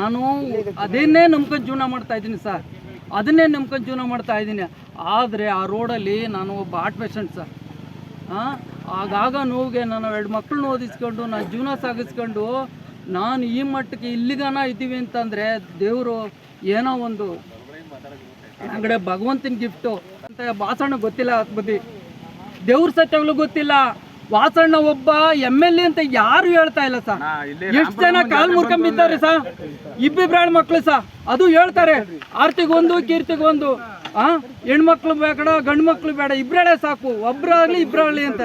ನಾನು ಅದನ್ನೇ ನಂಬ್ಕೊಂಡು ಜೀವನ ಮಾಡ್ತಾ ಇದ್ದೀನಿ ಸರ್. ಅದನ್ನೇ ನಂಬ್ಕೊಂಡು ಜೀವನ ಮಾಡ್ತಾ ಇದ್ದೀನಿ. ಆದರೆ ಆ ರೋಡಲ್ಲಿ ನಾನು ಒಬ್ಬ ಆರ್ಟ್ ಪೇಷಂಟ್ ಸರ್. ಹಾಂ ಆಗಾಗ ನೋವಿಗೆ ನಾನು ಎರಡು ಮಕ್ಕಳನ್ನ ಓದಿಸ್ಕೊಂಡು ನಾನು ಜೀವನ ಸಾಗಿಸ್ಕೊಂಡು ನಾನು ಈ ಮಟ್ಟಕ್ಕೆ ಇಲ್ಲಿಗಾನ ಇದ್ದೀವಿ ಅಂತಂದರೆ ದೇವರು ಏನೋ ಒಂದು ಕಡೆ ಭಗವಂತನ ಗಿಫ್ಟು ಅಂತ ವಾಸಣ್ಣ ಗೊತ್ತಿಲ್ಲ ಬುದ್ಧಿ ದೇವ್ರ ಸತ್ಯಗಳು ಗೊತ್ತಿಲ್ಲ. ವಾಸಣ್ಣ ಒಬ್ಬ ಎಂ ಎಲ್ ಎ ಅಂತ ಯಾರು ಹೇಳ್ತಾ ಇಲ್ಲ ಸರ್? ಎಷ್ಟು ಜನ ಕಾಲ್ ಮುರ್ಕೊಂಬಿದ್ದಾರೆ ಸರ್? ಇಬ್ಬಿಬ್ರಾಳ್ ಮಕ್ಳು ಸಹ ಅದು ಹೇಳ್ತಾರೆ. ಆರ್ತಿಗೊಂದು ಕೀರ್ತಿಗೊಂದು. ಆ? ಹೆಣ್ಮಕ್ಳು ಬೇಡ ಗಂಡು ಮಕ್ಳು ಬೇಡ ಇಬ್ರಾಳೆ ಸಾಕು. ಒಬ್ರಾಗ್ಲಿ ಇಬ್ರಾಗ್ಲಿ ಅಂತ.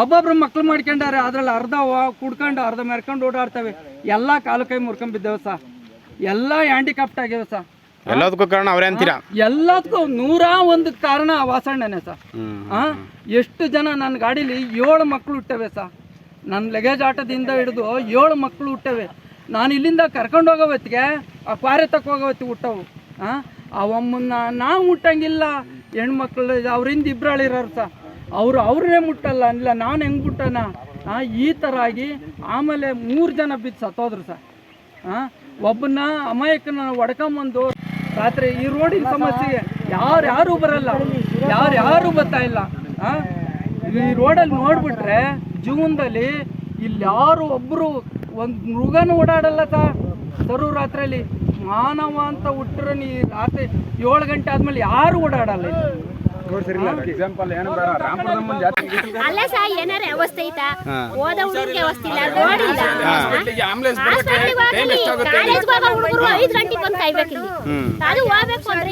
ಒಬ್ಬೊಬ್ರು ಮಕ್ಳು ಮಾಡ್ಕೊಂಡಾರೆ ಅದ್ರಲ್ಲಿ ಅರ್ಧ ಕುಡ್ಕೊಂಡು ಅರ್ಧ ಮೆರ್ಕೊಂಡು ಓಡಾಡ್ತವೆ. ಎಲ್ಲ ಕಾಲು ಕೈ ಮುರ್ಕೊಂಡ್ಬಿದ್ದೇವೆ ಸರ್ ಎಲ್ಲ ಹ್ಯಾಂಡಿಕಾಪ್ಟ್ ಆಗಿವೆ ಸರ್ ಎಲ್ಲದಕ್ಕೂ ಕಾರಣ ಅವರೇ ಅಂತೀರಾ? ಎಲ್ಲದಕ್ಕೂ ನೂರ ಒಂದು ಕಾರಣ ಆ ವಾಸಣ್ಣನೇ ಸರ್ ಹಾ ಎಷ್ಟು ಜನ ನನ್ನ ಗಾಡೀಲಿ ಏಳು ಮಕ್ಕಳು ಹುಟ್ಟವೆ ಸರ್ ನನ್ನ ಲಗೇಜ್ ಆಟದಿಂದ ಹಿಡಿದು ಏಳು ಮಕ್ಕಳು ಹುಟ್ಟವೆ. ನಾನು ಇಲ್ಲಿಂದ ಕರ್ಕೊಂಡು ಹೋಗೋವತ್ತಿಗೆ ಆ ಕ್ವಾರೆ ತಕ್ಕ ಹೋಗೋ ಹೊತ್ತಿಗೆ ಹುಟ್ಟವು. ಹಾ ಅವಮ್ಮನ್ನ ನಾವು ಹುಟ್ಟಂಗಿಲ್ಲ. ಹೆಣ್ಮಕ್ಳು ಅವ್ರಿಂದ ಇಬ್ರಾಳಿರೋರು ಸರ್ ಅವರು ಅವ್ರನ್ನೇ ಮುಟ್ಟಲ್ಲ. ಅಂದಿಲ್ಲ ನಾನು ಹೆಂಗೆ ಮುಟ್ಟನ? ಈ ಥರ ಆಗಿ ಆಮೇಲೆ ಮೂರು ಜನ ಬಿದ್ದು ಸತ್ತೋದ್ರು ಸರ್. ಹಾಂ ಒಬ್ಬನ ಅಮಾಯಕನ ಹೊಡ್ಕೊಂಬಂದು ರಾತ್ರಿ ಈ ರೋಡಿನ ಸಮಸ್ಯೆ. ಯಾರು ಯಾರೂ ಬರಲ್ಲ. ಯಾರು ಯಾರೂ ಬರ್ತಾ ಇಲ್ಲ. ಆ? ಈ ರೋಡಲ್ಲಿ ನೋಡಿಬಿಟ್ರೆ ಜೀವನದಲ್ಲಿ ಇಲ್ಲಿ ಯಾರು ಒಬ್ಬರು ಒಂದು ಮೃಗನೂ ಓಡಾಡಲ್ಲ ತರು ರಾತ್ರಿಯಲ್ಲಿ ಮಾನವ ಅಂತ ಹುಟ್ಟರೆ ನೀ ರಾತ್ರಿ ಏಳು ಗಂಟೆ ಆದಮೇಲೆ ಯಾರು ಓಡಾಡಲ್ಲ ಅಲ್ಲ ಸಹ ಏನಾರ ವ್ಯವಸ್ಥೆ ಐತಾ? ಓದ ಹುಡುಗರಿಗೆ ವ್ಯವಸ್ಥೆ ಇಲ್ಲ ರೋಡ್ ಇಲ್ಲ ಹಾಸ್ಪಿಟ್ಲಿಗೆ ಹೋಗಲಿ ಕಾಲೇಜ್ಗೆ ಹೋಗೋ ಹುಡುಗರು ಐದು ಗಂಟೆಗೆ ಕಾಯ್ಬೇಕು ಇಲ್ಲಿ. ಅದು ಹೋಗ್ಬೇಕು ಅಂದ್ರೆ?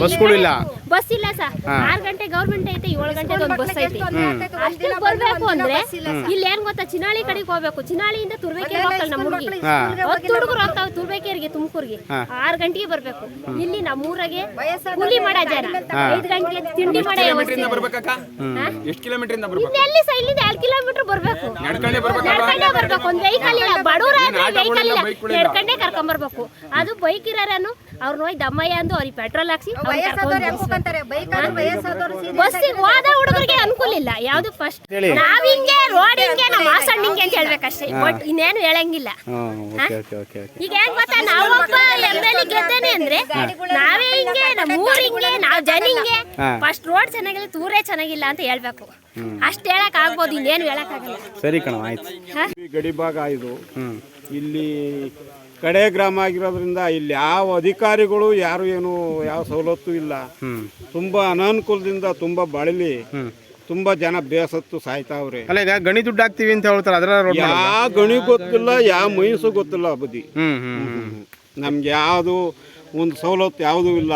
ಬಸ್ ಇಲ್ಲ ಸರ್ ಆರು ಗಂಟೆ ಗೌರ್ಮೆಂಟ್ ಐತೆ ಏಳು ಗಂಟೆ ಒಂದು ಬಸ್ ಐತಿ. ಅಷ್ಟಕ್ಕೆ ಬರ್ಬೇಕು ಅಂದ್ರೆ ಇಲ್ಲಿ ಏನ್ ಗೊತ್ತಾ? ಚಿನಾಳಿ ಕಡೆಗೆ ಹೋಗ್ಬೇಕು. ಚಿನಾಳಿಯಿಂದ ತುರ್ಬೇಕೇರಿ ಹೋಗ್ತಾಳೆ ನಮ್ಮ ಹುಡುಗಿ ಹತ್ತು ಹುಡುಗರು ಹೋಗ್ತಾವ ತುರ್ಬೇಕೇರಿಗೆ ತುಮಕೂರಿಗೆ. ಆರ್ ಗಂಟೆಗೆ ಬರ್ಬೇಕು. ಇಲ್ಲಿ ನಮ್ಮೂರಾಗೆ ಕೂಲಿ ಮಾಡೋ ಜನ ಐದು ಗಂಟೆಗೆ ತಿಂಡಿ ಮಾಡೋ ವ್ಯವಸ್ಥೆ ಎಷ್ಟು ಕಿಲೋಮೀಟರ್ ಇಂದ ಬರ್ಬೇಕು? ಇಲ್ಲಿ ಸಹ ಇಲ್ಲಿಂದ ಎರಡು ಕಿಲೋಮೀಟರ್ ಬರ್ಬೇಕು. ನಡ್ಕೊಂಡೆ? ನಡ್ಕೊಂಡೇ ಬರ್ಬೇಕು. ಒಂದು ವೆಹಿಕಲ್ ಇಲ್ಲ. ಆಟೋಗಳಿಲ್ಲ, ವೆಹಿಕಲ್ ಇಲ್ಲ. ನಡ್ಕೊಂಡೆ ಕರ್ಕೊಂಡ್ ಬರ್ಬೇಕು. ಅದು ಬೈಕ್ ಇರೋರನು ಅವ್ರ ನೋಯ್ ದಮ್ಮಯ್ಯ ಅಂದು ಅವ್ರಿಗೆ ಪೆಟ್ರೋಲ್ ಹಾಕ್ಸಿ ಬಸ್ಸಿಗೆ ಹೋದ ಹುಡುಗರಿಗೆ ಅನುಕೂಲ ಇಲ್ಲ. ಯಾವ್ದು ಫಸ್ಟ್ ನಾವ್ ಹಿಂಗೆ ರೋಡ್ ಹಿಂಗೆ ನಮ್ಮ ಹಾಸಣ್ಣ ಹಿಂಗೆ ಅಂತ ಹೇಳ್ಬೇಕಷ್ಟೇ. ಬಟ್ ಇನ್ನೇನು ಹೇಳಂಗಿಲ್ಲ. ಓಕೆ ಓಕೆ ಓಕೆ ಓಕೆ ಈಗ ಏನ್ ಗೊತ್ತಾ? ನಾವೊಬ್ಬ ಎಂ ಎಲ್ ಗೆದ್ದೇನೆ ಅಂದ್ರೆ ನಾವೇ ಹಿಂಗೆ ನಮ್ಮ ಊರ್ ಹಿಂಗೆ ನಾವ್ ಜನ ಹಿಂಗೆ ಫಸ್ಟ್ ರೋಡ್ ಚೆನ್ನಾಗಿಲ್ಲ ತೂರೇ ಚೆನ್ನಾಗಿಲ್ಲ ಅಂತ ಹೇಳ್ಬೇಕು. ಅಷ್ಟು ಹೇಳಕ್ ಆಗ್ಬೋದು ಇನ್ನೇನು ಹೇಳಕ್ ಆಗಲ್ಲ. ಸರಿ ಕಣ ಆಯ್ತು. ಗಡಿ ಭಾಗ ಇದು. ಇಲ್ಲಿ ಕಡೆ ಗ್ರಾಮ ಆಗಿರೋದ್ರಿಂದ ಇಲ್ಲಿ ಯಾವ ಅಧಿಕಾರಿಗಳು ಯಾರು ಏನು ಯಾವ ಸವಲತ್ತು ಇಲ್ಲ. ತುಂಬಾ ಅನಾನುಕೂಲದಿಂದ ತುಂಬಾ ಬಳಲಿ. ತುಂಬಾ ಜನ ಬೇಸತ್ತು ಸಾಯ್ತಾವ್ರೆ. ಅಲ್ಲ ಈಗ ಗಣಿ ದುಡ್ಡು ಹಾಕ್ತೀವಿ ಅಂತ ಹೇಳ್ತಾರೆ ಅದರ ರೋಡ್ ಯಾವ ಗಣಿ ಗೊತ್ತಿಲ್ಲ ಯಾವ ಮೈಸು ಗೊತ್ತಿಲ್ಲ ಬುದ್ಧಿ ಹ್ಮ್ ಹ್ಮ್ ಹ್ಮ್. ನಮ್ಗೆ ಯಾವುದು ಒಂದು ಸವಲತ್ತು ಯಾವುದೂ ಇಲ್ಲ.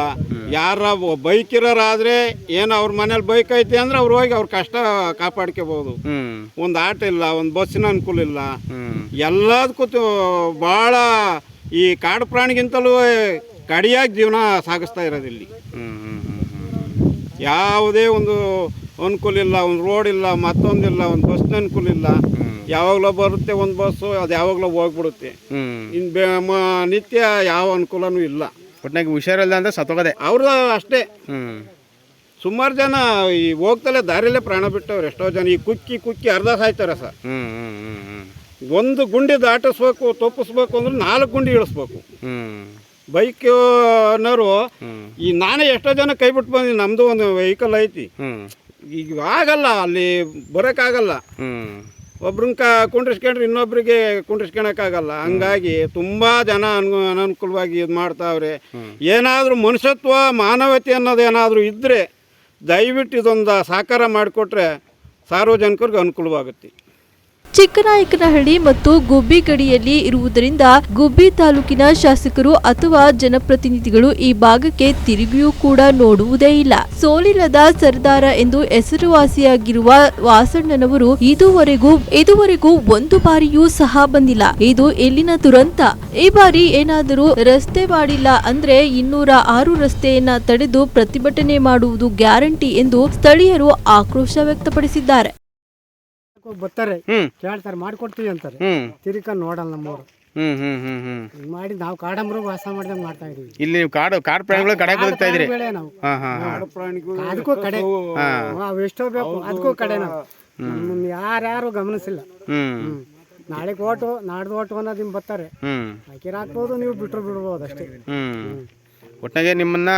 ಯಾರ ಬೈಕ್ ಇರೋರಾದ್ರೆ ಏನು ಅವ್ರ ಮನೇಲಿ ಬೈಕ್ ಐತಿ ಅಂದ್ರೆ ಅವ್ರು ಹೋಗಿ ಅವ್ರ ಕಷ್ಟ ಕಾಪಾಡ್ಕೋಬಹುದು ಒಂದು ಆಟೋ ಇಲ್ಲ ಒಂದು ಬಸ್ಸಿನ ಅನುಕೂಲ ಇಲ್ಲ. ಎಲ್ಲದಕ್ಕೂ ಭಾಳ ಈ ಕಾಡು ಪ್ರಾಣಿಗಿಂತಲೂ ಕಡಿಯಾಗಿ ಜೀವನ ಸಾಗಿಸ್ತಾ ಇರೋದು ಇಲ್ಲಿ. ಯಾವುದೇ ಒಂದು ಅನುಕೂಲ ಇಲ್ಲ ಒಂದು ರೋಡ್ ಇಲ್ಲ ಮತ್ತೊಂದಿಲ್ಲ ಒಂದು ಬಸ್ನ ಅನುಕೂಲ ಇಲ್ಲ. ಯಾವಾಗಲೋ ಬರುತ್ತೆ ಒಂದು ಬಸ್ಸು ಅದು ಯಾವಾಗಲೋ ಹೋಗ್ಬಿಡುತ್ತೆ. ಇನ್ನು ಬೆ ಮ- ನಿತ್ಯ ಯಾವ ಅನುಕೂಲನೂ ಇಲ್ಲ. ಒಟ್ನಾಗಿ ಹುಷಾರಿಲ್ಲ ಅಂದ್ರೆ ಸತ್ತೋಗದೆ. ಅವ್ರದ್ದು ಅಷ್ಟೇ. ಹ್ಮ್. ಸುಮಾರು ಜನ ಈ ಹೋಗ್ತಲೇ ದಾರಿಯಲ್ಲೇ ಪ್ರಾಣ ಬಿಟ್ಟವ್ರು ಎಷ್ಟೋ ಜನ. ಈ ಕುಕ್ಕಿ ಕುಕ್ಕಿ ಅರ್ಧ ಸಾಯ್ತಾರೆ ಸರ್. ಹ್ಮ್ ಒಂದು ಗುಂಡಿ ದಾಟಿಸ್ಬೇಕು ತಪ್ಪಿಸ್ಬೇಕು ಅಂದ್ರೆ ನಾಲ್ಕು ಗುಂಡಿ ಇಳಿಸ್ಬೇಕು. ಹ್ಮ್. ಬೈಕ್ ಅನ್ನೋರು ಈ ನಾನೇ ಎಷ್ಟೋ ಜನ ಕೈ ಬಿಟ್ಟು ಬಂದಿನಿ ನಮ್ಮದು ಒಂದು ವೆಹಿಕಲ್ ಐತಿ. ಹ್ಮ್. ಈಗ ಆಗಲ್ಲ ಅಲ್ಲಿ ಬರೋಕ್ಕಾಗಲ್ಲ. ಹ್ಮ್. ಒಬ್ರನ್ನ ಕ ಕುಂಡ್ರಿಸ್ಕೊಂಡ್ರೆ ಇನ್ನೊಬ್ರಿಗೆ ಕುಂಡ್ರಿಸ್ಕೊಳಕ್ಕಾಗಲ್ಲ ಹಂಗಾಗಿ ತುಂಬ ಜನ ಅನು ಅನನುಕೂಲವಾಗಿ ಇದು ಮಾಡ್ತಾವ್ರೆ. ಏನಾದರೂ ಮನುಷ್ಯತ್ವ ಮಾನವತೆ ಅನ್ನೋದು ಏನಾದರೂ ಇದ್ದರೆ ದಯವಿಟ್ಟು ಇದೊಂದು ಸಾಕಾರ ಮಾಡಿಕೊಟ್ರೆ ಸಾರ್ವಜನಿಕರಿಗೆ ಅನುಕೂಲವಾಗುತ್ತೆ. ಚಿಕ್ಕನಾಯಕನಹಳ್ಳಿ ಮತ್ತು ಗುಬ್ಬಿ ಗಡಿಯಲ್ಲಿ ಇರುವುದರಿಂದ ಗುಬ್ಬಿ ತಾಲೂಕಿನ ಶಾಸಕರು ಅಥವಾ ಜನಪ್ರತಿನಿಧಿಗಳು ಈ ಭಾಗಕ್ಕೆ ತಿರುಗಿಯೂ ಕೂಡ ನೋಡುವುದೇ ಇಲ್ಲ. ಸೋಲಿಲ್ಲದ ಸರ್ದಾರ ಎಂದು ಹೆಸರುವಾಸಿಯಾಗಿರುವ ವಾಸಣ್ಣನವರು ಇದುವರೆಗೂ ಇದುವರೆಗೂ ಒಂದು ಬಾರಿಯೂ ಸಹ ಬಂದಿಲ್ಲ. ಇದು ಎಲ್ಲಿನ ದುರಂತ. ಈ ಬಾರಿ ಏನಾದರೂ ರಸ್ತೆ ಮಾಡಿಲ್ಲ ಅಂದ್ರೆ ಇನ್ನೂರ ಆರು ರಸ್ತೆಯನ್ನ ತಡೆದು ಪ್ರತಿಭಟನೆ ಮಾಡುವುದು ಗ್ಯಾರಂಟಿ ಎಂದು ಸ್ಥಳೀಯರು ಆಕ್ರೋಶ ವ್ಯಕ್ತಪಡಿಸಿದ್ದಾರೆ. ಬರ್ತಾರೆ ಕೇಳ್ತಾರೆ ಮಾಡ್ಕೊಡ್ತೀವಿ ಅಂತಾರೆ. ಹ್ಮ್. ತಿರ್ಕ ನೋಡಲ್ಲ ನಮ್ಮವ್ರು. ಹ್ಮ್ ಹ್ಮ್ ಹ್ಮ್ ಹ್ಮ್. ಮಾಡಿ ನಾವು ಕಾಡಂಬ್ರು ವಾಸ ಮಾಡ್ದಂಗೆ ಮಾಡ್ತಾ ಇದೀವಿ. ಇಲ್ಲಿ ನೀವು ಕಾಡು ಕಾಡು ಪ್ರಾಣಿಗಳು ಕಡೆ ಬದುಕ್ತಾ ಇದ್ರಿ. ಬೆಳೆ ನಾವು. ಹಾ ಹಾ ಹಾ. ಅದಕ್ಕೂ ಕಡೆ. ಅವು ಎಷ್ಟೋ ಬೇಕು ಅದಕ್ಕೂ ಕಡೆ ನಾವು. ನಮ್ಮನ್ನ ಯಾರ್ಯಾರು ಗಮನಿಸಿಲ್ಲ. ಹ್ಮ್. ನಾಳೆಗೆ ಓಟು ನಾಡ್ದು ಓಟು ಅನ್ನೋದು ನಿಮ್ ಬರ್ತಾರೆ. ಹ್ಮ್. ಹಾಕಿರ ಹಾಕ್ಬೋದು ನೀವು ಬಿಟ್ರು ಬಿಡ್ಬೋದು ಅಷ್ಟೇ. ಹ್ಮ್. ಒಟ್ನಾಗೆ ನಿಮ್ಮನ್ನ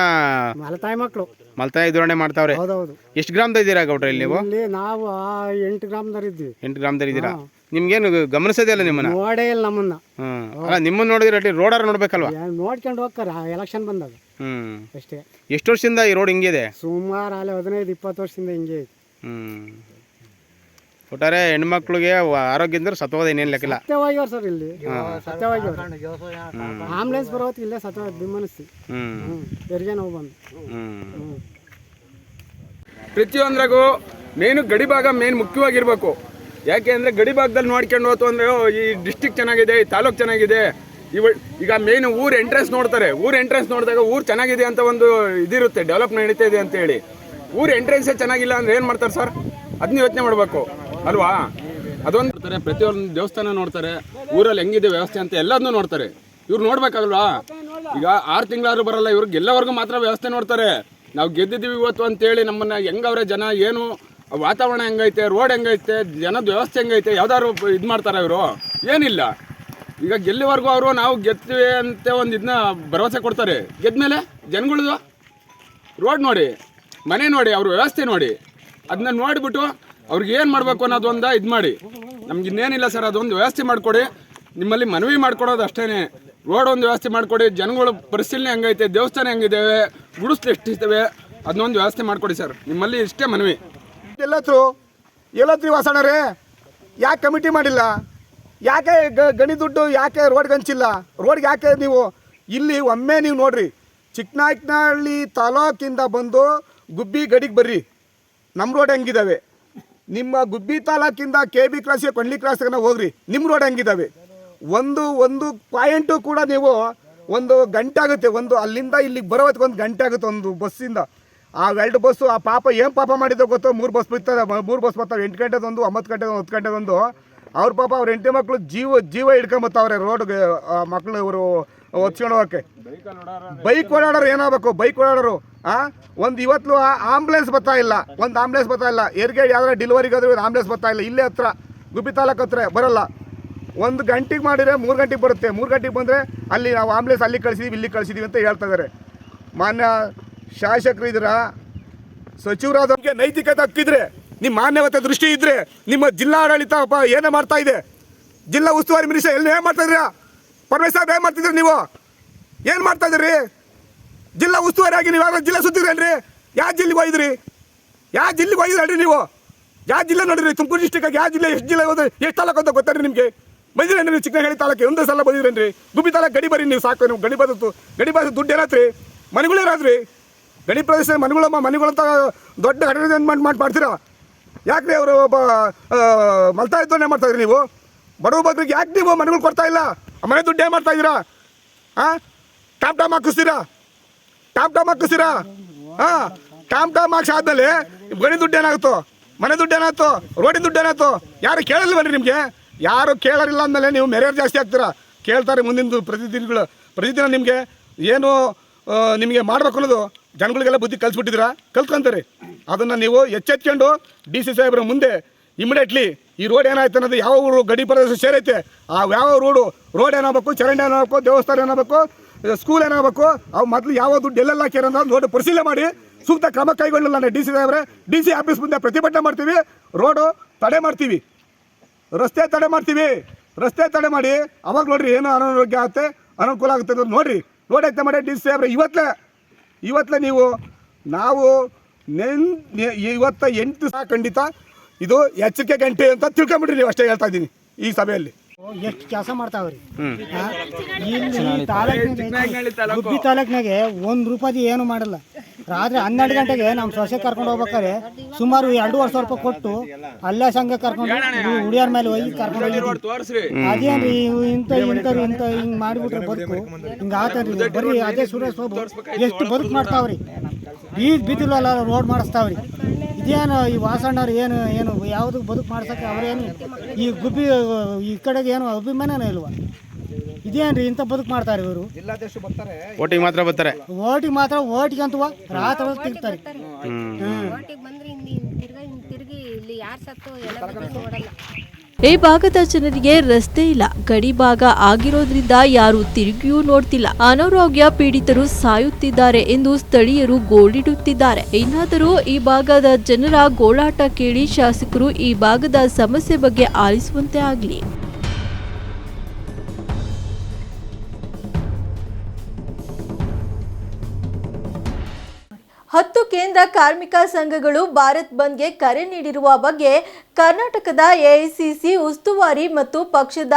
ಮಲತಾಯಿ ಮಕ್ಕಳು ಮಲತಾಯಿ ಧೋರಣೆ ಮಾಡ್ತಾವ್ರೆ. ಹೌದೌದು. ಎಷ್ಟು ಗ್ರಾಮದ ಇದ್ದೀರಾ ಗೌಡ್ರ ಇಲ್ಲಿ ನೀವು? ಇಲ್ಲಿ ನಾವು ಆ ಎಂಟು ಗ್ರಾಮದವ್ರು ಇದ್ವಿ ಎಂಟು ಗ್ರಾಮದಲ್ಲಿ ಇದ್ದೀರಾ? ನಿಮ್ಗೇನು ಗಮನಿಸೋದೇ ಇಲ್ಲ ನಿಮ್ಮನ್ನ? ನೋಡೇ ಇಲ್ಲ ನಮ್ಮನ್ನ. ಹ್ಮ್. ಅಲ್ಲ ನಿಮ್ಮನ್ನ ನೋಡಿದ್ರೆ ರೋಡಾರ ನೋಡ್ಬೇಕಲ್ವಾ? ಏನ್ ನೋಡ್ಕೊಂಡು ಹೋಗ್ತಾರ. ಎಲೆಕ್ಷನ್ ಬಂದಾಗ. ಹ್ಮ್. ಅಷ್ಟೇ. ಎಷ್ಟು ವರ್ಷದಿಂದ ಈ ರೋಡ್ ಹಿಂಗಿದೆ? ಸುಮಾರು ಅಲ್ಲಿ ಹದಿನೈದು ಇಪ್ಪತ್ತು ವರ್ಷದಿಂದ ಹಿಂಗೆ ಐತಿ ಹ್ಮ್. ಒಟ್ಟಾರೆ ಹೆಣ್ಮಕ್ಳಿಗೆ ವ- ಆರೋಗ್ಯ ಅಂದ್ರೆ ಸತ್ವದ ಏನೇನು ಲೆಕ್ಕಿಲ್ಲ. ಸತ್ಯವಾಗಿವ್ರು ಸರ್ ಇಲ್ಲಿ. ಸತ್ಯವಾಗಿವ್ರು ಆಂಬುಲೆನ್ಸ್ ಬರೋತ್ ಇಲ್ಲೇ ಸತ್ಯ ಬಿಮ್ಮನಿಸ್ತಿ ಹೆರಿಗೆ ನೋವು ಬಂದು. ಪ್ರತಿಯೊಂದ್ರಾಗೂ ಮೇನು ಗಡಿ ಭಾಗ ಮೇನ್ ಮುಖ್ಯವಾಗಿರ್ಬೇಕು. ಯಾಕೆ ಅಂದರೆ ಗಡಿ ಭಾಗದಲ್ಲಿ ನೋಡ್ಕೊಂಡು ಹೋತು ಅಂದರೆ ಈ ಡಿಸ್ಟಿಕ್ ಚೆನ್ನಾಗಿದೆ ಈ ತಾಲೂಕು ಚೆನ್ನಾಗಿದೆ. ಇವ ಈಗ ಮೇನ್ ಊರ್ ಎಂಟ್ರೆನ್ಸ್ ನೋಡ್ತಾರೆ. ಊರ್ ಎಂಟ್ರೆನ್ಸ್ ನೋಡಿದಾಗ ಊರು ಚೆನ್ನಾಗಿದೆ ಅಂತ ಒಂದು ಇದಿರುತ್ತೆ ಡೆವಲಪ್ ನಡೀತಾ ಇದೆ ಅಂತ ಹೇಳಿ. ಊರ್ ಎಂಟ್ರೆನ್ಸೇ ಚೆನ್ನಾಗಿಲ್ಲ ಅಂದ್ರೆ ಏನು ಮಾಡ್ತಾರೆ ಸರ್ ಅದನ್ನ ಯೋಚನೆ ಮಾಡಬೇಕು. ಅಲ್ವಾ? ಅದೊಂದು ನೋಡ್ತಾರೆ, ಪ್ರತಿಯೊಂದು ದೇವಸ್ಥಾನ ನೋಡ್ತಾರೆ, ಊರಲ್ಲಿ ಹೆಂಗಿದೆ ವ್ಯವಸ್ಥೆ ಅಂತ ಎಲ್ಲದನ್ನೂ ನೋಡ್ತಾರೆ. ಇವ್ರು ನೋಡ್ಬೇಕಲ್ವಾ? ಈಗ ಆರು ತಿಂಗಳಾದ್ರೂ ಬರಲ್ಲ ಇವ್ರಿಗೆ ಎಲ್ಲವರೆಗೂ ಮಾತ್ರ ವ್ಯವಸ್ಥೆ ನೋಡ್ತಾರೆ. ನಾವು ಗೆದ್ದಿದ್ದೀವಿ ಇವತ್ತು ಅಂತೇಳಿ ನಮ್ಮನ್ನ ಹೆಂಗವ್ರೆ ಜನ, ಏನು ವಾತಾವರಣ ಹೆಂಗೈತೆ, ರೋಡ್ ಹೆಂಗೈತೆ, ಜನದ ವ್ಯವಸ್ಥೆ ಹೆಂಗೈತೆ, ಯಾವ್ದಾದ್ರು ಇದು ಮಾಡ್ತಾರೆ ಇವರು? ಏನಿಲ್ಲ. ಈಗ ಗೆಲ್ಲಿವರೆಗೂ ಅವರು ನಾವು ಗೆದ್ತೀವಿ ಅಂತ ಒಂದು ಇದನ್ನ ಭರವಸೆ ಕೊಡ್ತಾರೆ. ಗೆದ್ಮೇಲೆ ಜನಗಳದು? ರೋಡ್ ನೋಡಿ, ಮನೆ ನೋಡಿ, ಅವ್ರ ವ್ಯವಸ್ಥೆ ನೋಡಿ. ಅದನ್ನ ನೋಡಿಬಿಟ್ಟು ಅವ್ರಿಗೆ ಏನು ಮಾಡಬೇಕು ಅನ್ನೋದು ಒಂದು ಇದು ಮಾಡಿ. ನಮ್ಗೆ ಇನ್ನೇನಿಲ್ಲ ಸರ್, ಅದೊಂದು ವ್ಯವಸ್ಥೆ ಮಾಡಿಕೊಡಿ. ನಿಮ್ಮಲ್ಲಿ ಮನವಿ ಮಾಡ್ಕೊಡೋದು ಅಷ್ಟೇ ರೋಡ್ ಒಂದು ವ್ಯವಸ್ಥೆ ಮಾಡಿಕೊಡಿ. ಜನಗಳ ಪರಿಶೀಲನೆ ಹೆಂಗೈತೆ, ದೇವಸ್ಥಾನ ಹೆಂಗಿದ್ದಾವೆ ಗುಡಿಸ್ಲು ಎಷ್ಟಿದ್ದಾವೆ ಅದನ್ನೊಂದು ವ್ಯವಸ್ಥೆ ಮಾಡಿಕೊಡಿ ಸರ್. ನಿಮ್ಮಲ್ಲಿ ಇಷ್ಟೇ ಮನವಿ. ಎಲ್ಲತ್ರು ಎಲ್ಲತ್ರಿ ವಾಸಣರೇ, ಯಾಕೆ ಕಮಿಟಿ ಮಾಡಿಲ್ಲ? ಯಾಕೆ ಗಣಿ ದುಡ್ಡು ಯಾಕೆ ರೋಡ್ಗೆ ಹಂಚಿಲ್ಲ? ರೋಡ್ಗೆ ಯಾಕೆ ನೀವು, ಇಲ್ಲಿ ಒಮ್ಮೆ ನೀವು ನೋಡ್ರಿ ಚಿಕ್ಕನಾಯ್ಕನಹಳ್ಳಿ ತಾಲೂಕಿಂದ ಬಂದು ಗುಬ್ಬಿ ಗಡಿಗೆ ಬರ್ರಿ. ನಮ್ಮ ರೋಡ್ ಹೆಂಗಿದಾವೆ? ನಿಮ್ಮ ಗುಬ್ಬಿ ತಾಲೂಕಿಂದ ಕೆ ಬಿ ಕ್ರಾಸ್ಗೆ ಕೊಂಡ್ಲಿ ಕ್ರಾಸ್ ತನಕ ಹೋಗ್ರಿ. ನಿಮ್ಮ ರೋಡ್ ಹೆಂಗಿದಾವೆ? ಒಂದು ಒಂದು ಪಾಯಿಂಟು ಕೂಡ ನೀವು ಒಂದು ಗಂಟೆ ಆಗುತ್ತೆ ಒಂದು ಅಲ್ಲಿಂದ ಇಲ್ಲಿಗೆ ಬರೋದಕ್ಕೆ ಒಂದು ಗಂಟೆ ಆಗುತ್ತೆ ಒಂದು ಬಸ್ಸಿಂದ. ಆ ಎರಡು ಬಸ್ಸು, ಆ ಪಾಪ ಏನು ಪಾಪ ಮಾಡಿದೋ ಗೊತ್ತೋ? ಮೂರು ಬಸ್ ಬಿಡ್ತದೆ. ಮೂರು ಬಸ್ ಬರ್ತಾವೆ. ಎಂಟು ಗಂಟೆದೊಂದು, ಒಂಬತ್ತು ಗಂಟೆದೊಂದು, ಹತ್ತು ಗಂಟೆದೊಂದು. ಅವ್ರ ಪಾಪ ಅವ್ರ ಹೆಂಡತಿ ಮಕ್ಕಳು ಜೀವ ಜೀವ ಹಿಡ್ಕೊಂಬತ್ತವ್ರೆ ರೋಡ್ಗೆ ಮಕ್ಕಳು ಇವರು. ಹೊತ್ಕೊಂಡು ಹೋಗಕ್ಕೆ. ಬೈಕ್ ಓಡಾಡೋರು ಏನಾಗಬೇಕು? ಬೈಕ್ ಓಡಾಡೋರು ಆ? ಒಂದು ಇವತ್ತು ಆಂಬುಲೆನ್ಸ್ ಬರ್ತಾ ಇಲ್ಲ. ಒಂದು ಆಂಬುಲೆನ್ಸ್ ಬರ್ತಾ ಇಲ್ಲ. ಹೆರಿಗೆ ಯಾವ್ದಾರ ಡೆಲಿವರಿಗೆ ಆದ್ರೆ ಆಂಬುಲೆನ್ಸ್ ಬರ್ತಾ ಇಲ್ಲ. ಇಲ್ಲೇ ಹತ್ರ ಗುಬ್ಬಿ ತಾಲೂಕು ಹತ್ರ ಬರಲ್ಲ. ಒಂದು ಗಂಟೆಗೆ ಮಾಡಿದರೆ ಮೂರು ಗಂಟೆಗೆ ಬರುತ್ತೆ. ಮೂರು ಗಂಟೆಗೆ ಬಂದರೆ ಅಲ್ಲಿ ನಾವು ಆಂಬುಲೆನ್ಸ್ ಅಲ್ಲಿ ಕಳಿಸಿದೀವಿ ಇಲ್ಲಿ ಕಳಿಸಿದೀವಿ ಅಂತ ಹೇಳ್ತಾ ಇದ್ದಾರೆ ಮಾನ್ಯ ಶಾಸಕರು ಇದ್ದೀರಾ ಸಚಿವರಾದವ್ರಿಗೆ ನೈತಿಕತೆ ಹಕ್ಕಿದ್ರೆ ನಿಮ್ಮ ಮಾನ್ಯವತೆ ದೃಷ್ಟಿ ಇದ್ದರೆ ನಿಮ್ಮ ಜಿಲ್ಲಾಡಳಿತ ಏನೇ ಮಾಡ್ತಾ ಇದೆ ಜಿಲ್ಲಾ ಉಸ್ತುವಾರಿ ಮಿನಿಸ್ಟರ್ ಎಲ್ಲ ಏನು ಮಾಡ್ತಾ ಇದ್ದೀರಾ ಪರಮೇಶ್ ಸಾಹೇಬ್ ಏನು ಮಾಡ್ತಿದ್ರಿ ನೀವು? ಏನು ಮಾಡ್ತಾ ಇದ್ರಿ ಜಿಲ್ಲಾ ಉಸ್ತುವಾರಿಯಾಗಿ ನೀವು ಯಾವಾಗ ಜಿಲ್ಲೆ ಸುತ್ತಿದ್ರೇನ್ರಿ ಯಾವ ಜಿಲ್ಲೆಗೆ ಹೋಗಿದ್ರಿ? ಯಾವ ಜಿಲ್ಲೆಗೆ ಹೋಗಿದ್ರಿ ನೀವು? ಯಾವ ಜಿಲ್ಲೆ ನೋಡಿರಿ ತುಮಕೂರು ಡಿಸ್ಟಿಕ್ ಯಾವ ಜಿಲ್ಲೆ, ಎಷ್ಟು ಜಿಲ್ಲೆ ಹೋದ್ರೆ, ಎಷ್ಟು ತಾಲೂಕು ಅಂತ ಗೊತ್ತಾರಿ ನಿಮಗೆ? ಬಂದಿರೇನು ನೀವು ಚಿಕ್ಕನಹಳ್ಳಿ ತಾಲೂಕು ಒಂದೇ ಸಲ ಬಂದಿರೇನ್ರಿ ಗುಬ್ಬಿ ತಾಲೂಕು ಗಡಿ ಬರೀ ನೀವು ಸಾಕು ನೀವು ಗಡಿ ಬದತ್ತು ಗಡಿ ಬದ ದುಡ್ಡು ಏನಾತ್ರಿ? ಮನೆಗಳು ಏನಾದ್ರಿ ಗಡಿ ಪ್ರದೇಶ ಮನೆಗಳಮ್ಮ, ಮನೆಗಳಂತ ದೊಡ್ಡ ಅಡ್ವರ್ಟೈಸ್ಮೆಂಟ್ ಮಾಡಿ ಮಾಡ್ತೀರಾ? ಯಾಕ್ರಿ ಅವರು ಒಬ್ಬ ಮಲ್ತಾ ಮಾಡ್ತಾ ಇದ್ರಿ ನೀವು? ಬಡವ ಬದ್ರಿಗೆ ಯಾಕೆ ನೀವು ಮನೆಗಳು ಕೊಡ್ತಾ ಇಲ್ಲ? ಮನೆ ದುಡ್ಡು ಏನು ಮಾಡ್ತಾ ಇದ್ದೀರಾ? ಹಾಂ ಟಾಪ್ ಟಾಮ್ ಹಾಕಿಸ್ತೀರಾ? ಟಾಪ್ ಟಾಮ್ ಹಾಕಿಸ್ತೀರಾ? ಹಾಂ ಟಾಮ್ ಟಾಮ್ ಹಾಕ್ಸಿ ಆದ್ಮೇಲೆ ಗಣಿ ದುಡ್ಡು ಏನಾಗುತ್ತೋ? ಮನೆ ದುಡ್ಡು ಏನಾಯ್ತು ರೋಡಿನ ದುಡ್ಡು ಏನಾಯ್ತು ಯಾರು ಕೇಳಲ್ಲ ಬನ್ರಿ ನಿಮಗೆ? ಯಾರು ಕೇಳೋರಿಲ್ಲ ಅಂದಮೇಲೆ ನೀವು ಮೆರೆಯರ್ ಜಾಸ್ತಿ ಆಗ್ತೀರಾ? ಕೇಳ್ತಾರೆ ಮುಂದಿನ ಪ್ರತಿದಿನಗಳು ಪ್ರತಿದಿನ ನಿಮಗೆ ಏನು ನಿಮಗೆ ಮಾಡ್ಬೇಕು ಅನ್ನೋದು ಜನಗಳಿಗೆಲ್ಲ ಬುದ್ಧಿ ಕಲಿಸ್ಬಿಟ್ಟಿದ್ದೀರಾ? ಕಲ್ತ್ಕೊಂತಾರೆ. ಅದನ್ನು ನೀವು ಎಚ್ಚೆತ್ಕೊಂಡು ಡಿ ಸಿ ಸಾಹೇಬ್ರ ಮುಂದೆ ಇಮಿಡಿಯೇಟ್ಲಿ ಈ ರೋಡ್ ಏನಾಯ್ತು ಅನ್ನೋದು ಯಾವ ಊರು ಗಡಿ ಪ್ರದೇಶ ಸೇರೈತೆ? ಆ ಯಾವ ರೋಡು? ರೋಡ್ ಏನಾಗಬೇಕು? ಚರಂಡಿ ಏನಾಗಬೇಕು? ದೇವಸ್ಥಾನ ಏನಾಗಬೇಕು? ಸ್ಕೂಲ್ ಏನಾಗಬೇಕು? ಅವು ಮೊದಲು ಯಾವ ದುಡ್ಡು ಎಲ್ಲೆಲ್ಲ ಹಾಕಿರೋದು ಅಂತ ನೋಡಿ ಪರಿಶೀಲನೆ ಮಾಡಿ. ಸೂಕ್ತ ಕ್ರಮ ಕೈಗೊಳ್ಳಲ್ಲ ಡಿ ಸಿ ಸಾಹೇಬ್ರೆ. ಡಿ ಸಿ ಆಫೀಸ್ ಮುಂದೆ ಪ್ರತಿಭಟನೆ ಮಾಡ್ತೀವಿ. ರೋಡು ತಡೆ ಮಾಡ್ತೀವಿ. ರಸ್ತೆ ತಡೆ ಮಾಡ್ತೀವಿ. ರಸ್ತೆ ತಡೆ ಮಾಡಿ. ಅವಾಗ ನೋಡ್ರಿ ಏನು ಅನಾರೋಗ್ಯ ಆಗುತ್ತೆ, ಅನುಕೂಲ ಆಗುತ್ತೆ ಅನ್ನೋದು ನೋಡ್ರಿ. ರೋಡ್ ಐತೆ ಮಾಡಿ ಡಿ ಸಿ ಸಾಹೇಬ್ರೆ ಇವತ್ತಲೇ ಇವತ್ತಲೇ ನೀವು, ನಾವು ನೆನ್ ಇವತ್ತ ಎಂಟು ಸಹ ಖಂಡಿತ ಇದು ಎಚ್ಚರಿಕೆ ಗಂಟೆ ಅಂತ ತಿಳ್ಕೊಂಬಿಡ್ರಿ ನೀವು ಅಷ್ಟೇ ಹೇಳ್ತಾ ಇದ್ದೀನಿ ಈ ಸಭೆಯಲ್ಲಿ. ಎಷ್ಟು ಕೆಲಸ ಮಾಡ್ತಾವ್ರಿ? ಇಲ್ಲಿ ತಾಲೂಕಿನಾಗೆ ಗುಬ್ಬಿ ತಾಲೂಕಿನಾಗೆ ಒಂದು ರೂಪಾಯಿ ಏನು ಮಾಡಲ್ಲ. ರಾತ್ರಿ ಹನ್ನೆರಡು ಗಂಟೆಗೆ ನಮ್ಮ ಸೊಸೆ ಕರ್ಕೊಂಡು ಹೋಗ್ಬೇಕಾರೆ ಸುಮಾರು ಎರಡೂವರೆ ಸಾವಿರ ರೂಪಾಯಿ ಕೊಟ್ಟು ಅಲ್ಲೇ ಸಂಘ ಕರ್ಕೊಂಡು ಹುಡಿಯಾರ ಮೇಲೆ ಹೋಗಿ ಕರ್ಕೊಂಡು ಹೋಗಿದ್ವಿ ತೋರಿಸ್ರಿ. ಅದೇನ್ರಿ ಇಂಥ ಇಂಥವ್ರು ಇಂಥ ಹಿಂಗೆ ಮಾಡಿಬಿಟ್ರೆ ಬದುಕು. ಹಿಂಗೆ ಆತ ಬರೀ ಅದೇ ಸುರೇಶ್ ಬಾಬು ಎಷ್ಟು ಬದುಕು ಮಾಡ್ತಾವ್ರಿ? ಬೀದ್ ಬಿದ್ದಿಲ್ಲ ರೋಡ್ ಮಾಡಿಸ್ತಾವ್ರಿ. ಇದೇನು ಈ ವಾಸಣ್ಣವ್ರು ಏನು ಏನು ಯಾವುದು ಬದುಕು ಮಾಡ್ಸಕ್ಕೆ ಅವರೇನು ಈ ಗುಬ್ಬಿ ಈ ಕಡೆಗೆ ಏನು ಅಭಿಮಾನನೇ ಇಲ್ವಾ? ಇದೇನ್ರಿ ಇಂಥ ಬದುಕು ಮಾಡ್ತಾರೆ ಇವರು? ಓಟಿಗೆ ಮಾತ್ರ ಬರ್ತಾರೆ. ಓಟಿಗೆ ಮಾತ್ರ ಓಟಿಗೆ ಅಂತವ ರಾತ್ರಿ ಹೊತ್ತು ತಿರ್ತಾರೆ ಓಟಿಗೆ ಬಂದ್ರೆ ಇಲ್ಲಿ ತಿರ್ಗಿ ತಿರುಗಿ ಇಲ್ಲಿ ಯಾರು ಸತ್ತು ಎಲ್ಲ ನೋಡಲ್ಲ. ಈ ಭಾಗದ ಜನರಿಗೆ ರಸ್ತೆ ಇಲ್ಲ. ಗಡಿ ಭಾಗ ಆಗಿರೋದ್ರಿಂದ ಯಾರು ತಿರುಗಿಯೂ ನೋಡ್ತಿಲ್ಲ. ಅನಾರೋಗ್ಯ ಪೀಡಿತರು ಸಾಯುತ್ತಿದ್ದಾರೆ ಎಂದು ಸ್ಥಳೀಯರು ಗೋಳಿಡುತ್ತಿದ್ದಾರೆ. ಇನ್ನಾದರೂ ಈ ಭಾಗದ ಜನರ ಗೋಳಾಟ ಕೇಳಿ ಶಾಸಕರು ಈ ಭಾಗದ ಸಮಸ್ಯೆ ಬಗ್ಗೆ ಆಲಿಸುವಂತೆ ಆಗಲಿ. ಕೇಂದ್ರ ಕಾರ್ಮಿಕ ಸಂಘಗಳು ಭಾರತ್ ಬಂದ್ಗೆ ಕರೆ ನೀಡಿರುವ ಬಗ್ಗೆ ಕರ್ನಾಟಕದ ಎಐಸಿಸಿ ಉಸ್ತುವಾರಿ ಮತ್ತು ಪಕ್ಷದ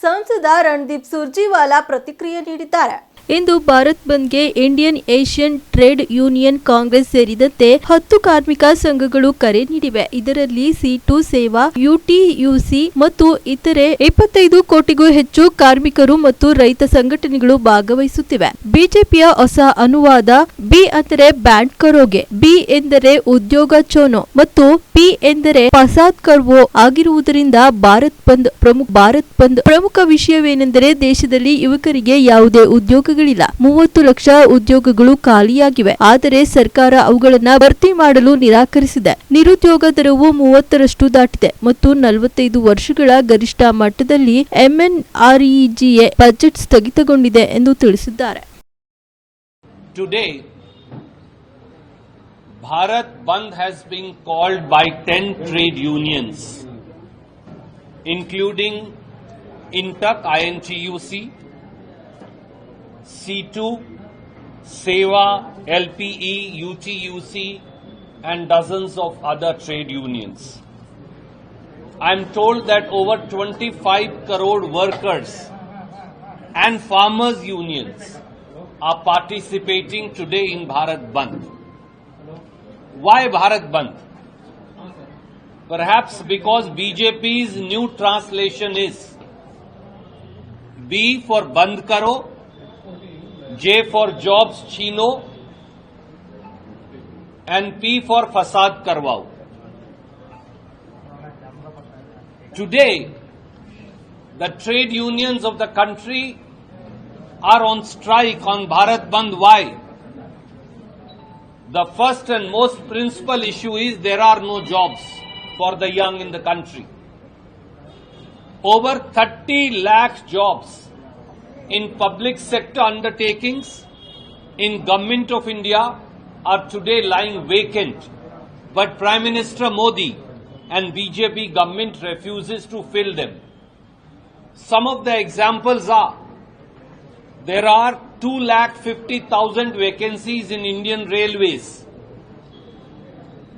ಸಂಸದ ರಣದೀಪ್ ಸುರ್ಜಿವಾಲಾ ಪ್ರತಿಕ್ರಿಯೆ ನೀಡಿದ್ದಾರೆ. ಇಂದು ಭಾರತ್ ಬಂದ್ಗೆ Indian Asian trade union congress ಸೇರಿದಂತೆ ಹತ್ತು ಕಾರ್ಮಿಕ ಸಂಘಗಳು ಕರೆ ನೀಡಿವೆ. ಇದರಲ್ಲಿ ಸಿ ಟು ಸೇವಾ ಯುಟಿಯುಸಿ ಮತ್ತು ಇತರೆ ಇಪ್ಪತ್ತೈದು ಕೋಟಿಗೂ ಹೆಚ್ಚು ಕಾರ್ಮಿಕರು ಮತ್ತು ರೈತ ಸಂಘಟನೆಗಳು ಭಾಗವಹಿಸುತ್ತಿವೆ. ಬಿಜೆಪಿಯ ಹೊಸ ಅನುವಾದ, ಬಿ ಅಂದರೆ ಬ್ಯಾಂಡ್ ಕರೋಗೆ, ಬಿ ಎಂದರೆ ಉದ್ಯೋಗ ಚೋನೋ ಮತ್ತು ಪಿ ಎಂದರೆ ಪಸಾದ್ ಕರ್ವೋ ಆಗಿರುವುದರಿಂದ ಭಾರತ್ ಬಂದ್ ಪ್ರಮುಖ ಭಾರತ್ ಬಂದ್ ಪ್ರಮುಖ ವಿಷಯವೇನೆಂದರೆ ದೇಶದಲ್ಲಿ ಯುವಕರಿಗೆ ಯಾವುದೇ ಉದ್ಯೋಗಗಳಿಲ್ಲ. ಮೂವತ್ತು ಲಕ್ಷ ಉದ್ಯೋಗಗಳು ಖಾಲಿಯಾಗಿವೆ. ಆದರೆ ಸರ್ಕಾರ ಅವುಗಳನ್ನ ಭರ್ತಿ ಮಾಡಲು ನಿರಾಕರಿಸಿದೆ. ನಿರುದ್ಯೋಗ ದರವು ಮೂವತ್ತರಷ್ಟು ದಾಟಿದೆ ಮತ್ತು ನಲವತ್ತೈದು ವರ್ಷಗಳ ಗರಿಷ್ಠ ಮಟ್ಟದಲ್ಲಿ ಎಂಎನ್ಆರ್ಇಜಿಎ ಬಜೆಟ್ ಸ್ಥಗಿತಗೊಂಡಿದೆ ಎಂದು ತಿಳಿಸಿದ್ದಾರೆ. Bharat Bandh has been called by 10 trade unions, including Intuc INTUC, C2, SEWA, LPE, UTUC, and dozens of other trade unions. I am told that over 25 crore workers and farmers unions are participating today in Bharat Bandh. Why Bharat Bandh? Perhaps because BJP's new translation is B for Bandh Karo, J for Jobs Chino, and P for Fasad Karwao. Today, the trade unions of the country are on strike on Bharat Bandh. Why? The first and most principal issue is there are no jobs for the young in the country. Over 30 lakh jobs in public sector undertakings in government of India are today lying vacant, but Prime Minister Modi and BJP government refuses to fill them. Some of the examples are there are 2 lakh 50,000 vacancies in Indian Railways.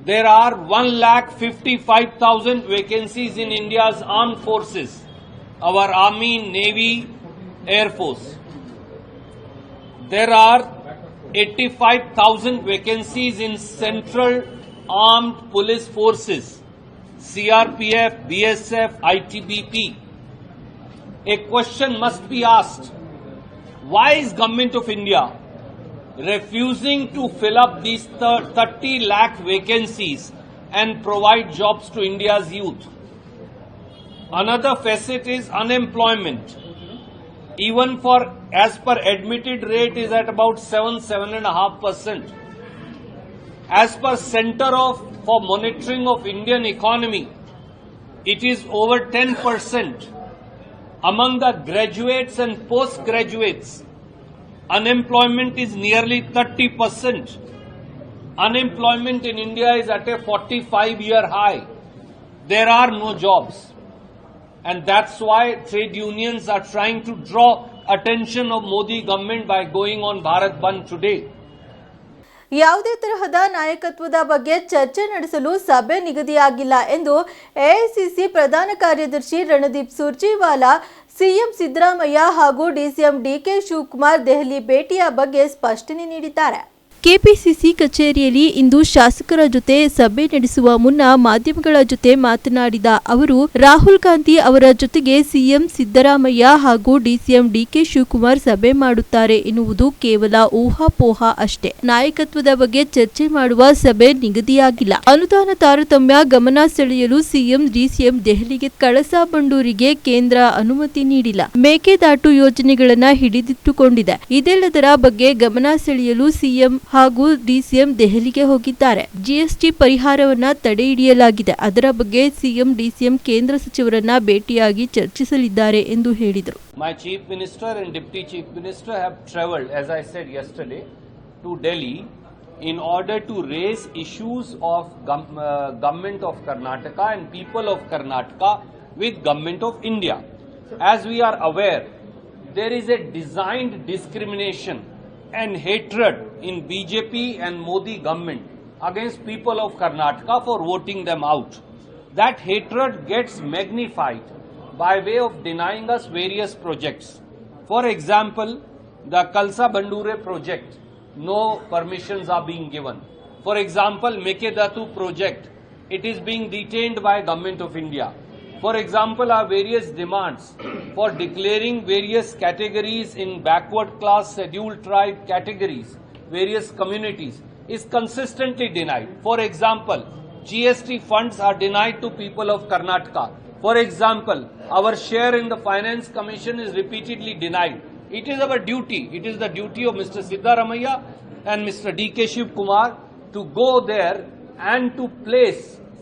There are 1 lakh 55,000 vacancies in India's armed forces, our army, navy, air force. There are 85,000 vacancies in central armed police forces, CRPF, BSF, ITBP. A question must be asked. Why is government of India refusing to fill up these 30 lakh vacancies and provide jobs to India's youth? Another facet is unemployment. Even for as per admitted rate is at about seven seven and a half percent. As per Center of for Monitoring of Indian Economy, it is over ten percent. Among the graduates and postgraduates, unemployment is nearly 30%. Unemployment in India is at a 45 year high. There are no jobs. And that's why trade unions are trying to draw attention of Modi government by going on Bharat Band today. ಯಾವುದೇ ತರಹದ ನಾಯಕತ್ವದ ಬಗ್ಗೆ ಚರ್ಚೆ ನಡೆಸಲು ಸಭೆ ನಿಗದಿಯಾಗಿಲ್ಲ ಎಂದು AICC ಪ್ರಧಾನ ಕಾರ್ಯದರ್ಶಿ ರಣದೀಪ್ ಸುರ್ಜೇವಾಲಾ, ಸಿಎಂ ಸಿದ್ದರಾಮಯ್ಯ ಹಾಗೂ ಡಿಸಿಎಂ ಡಿಕೆ ಶಿವಕುಮಾರ್ ದೆಹಲಿ ಭೇಟಿಯ ಬಗ್ಗೆ ಸ್ಪಷ್ಟನೆ ನೀಡಿದ್ದಾರೆ ಕೆಪಿಸಿಸಿ ಕಚೇರಿಯಲ್ಲಿ ಇಂದು ಶಾಸಕರ ಜೊತೆ ಸಭೆ ನಡೆಸುವ ಮುನ್ನ ಮಾಧ್ಯಮಗಳ ಜೊತೆ ಮಾತನಾಡಿದ ಅವರು, ರಾಹುಲ್ ಗಾಂಧಿ ಅವರ ಜೊತೆಗೆ ಸಿಎಂ ಸಿದ್ದರಾಮಯ್ಯ ಹಾಗೂ ಡಿಸಿಎಂ ಡಿಕೆ ಶಿವಕುಮಾರ್ ಸಭೆ ಮಾಡುತ್ತಾರೆ ಎನ್ನುವುದು ಕೇವಲ ಊಹಾಪೋಹ ಅಷ್ಟೇ. ನಾಯಕತ್ವದ ಬಗ್ಗೆ ಚರ್ಚೆ ಮಾಡುವ ಸಭೆ ನಿಗದಿಯಾಗಿಲ್ಲ. ಅನುದಾನ ತಾರತಮ್ಯ ಗಮನ ಸೆಳೆಯಲು ಸಿಎಂ, ಡಿಸಿಎಂ ದೆಹಲಿಗೆ ಕಳಸಾ ಬಂಡೂರಿಗೆ ಕೇಂದ್ರ ಅನುಮತಿ ನೀಡಿಲ್ಲ. ಮೇಕೆದಾಟು ಯೋಜನೆಗಳನ್ನ ಹಿಡಿದಿಟ್ಟುಕೊಂಡಿದೆ. ಇದೆಲ್ಲದರ ಬಗ್ಗೆ ಗಮನ ಸೆಳೆಯಲು ಸಿಎಂ ಹಾಗೂ ಡಿಸಿಎಂ ದೆಹಲಿಗೆ ಹೋಗಿದ್ದಾರೆ ಜಿಎಸ್ಟಿ ಪರಿಹಾರವನ್ನ ತಡೆ ಹಿಡಿಯಲಾಗಿದೆ ಅದರ ಬಗ್ಗೆ ಸಿಎಂ ಡಿಸಿಎಂ ಕೇಂದ್ರ ಸಚಿವರನ್ನ ಭೇಟಿಯಾಗಿ ಚರ್ಚಿಸಲಿದ್ದಾರೆ ಎಂದು ಹೇಳಿದರು My Chief Minister and Deputy Chief Minister have traveled, as I said yesterday, to Delhi in order to raise issues of uh, government of Karnataka and people of Karnataka with government of India. As we are aware, there is a designed discrimination and hatred in BJP and Modi government against people of Karnataka for voting them out. That hatred gets magnified by way of denying us various projects. For example, the Kalsa Bandure project, no permissions are being given. For example, Mekedatu project, it is being detained by Government of India. For example, our various demands for declaring various categories in backward class scheduled tribe categories, various communities, is consistently denied. For example, GST funds are denied to people of Karnataka. For example, our share in the Finance Commission is repeatedly denied. It is our duty, it is the duty of Mr. Siddharamaya and Mr. D.K. Shiv Kumar to go there and to place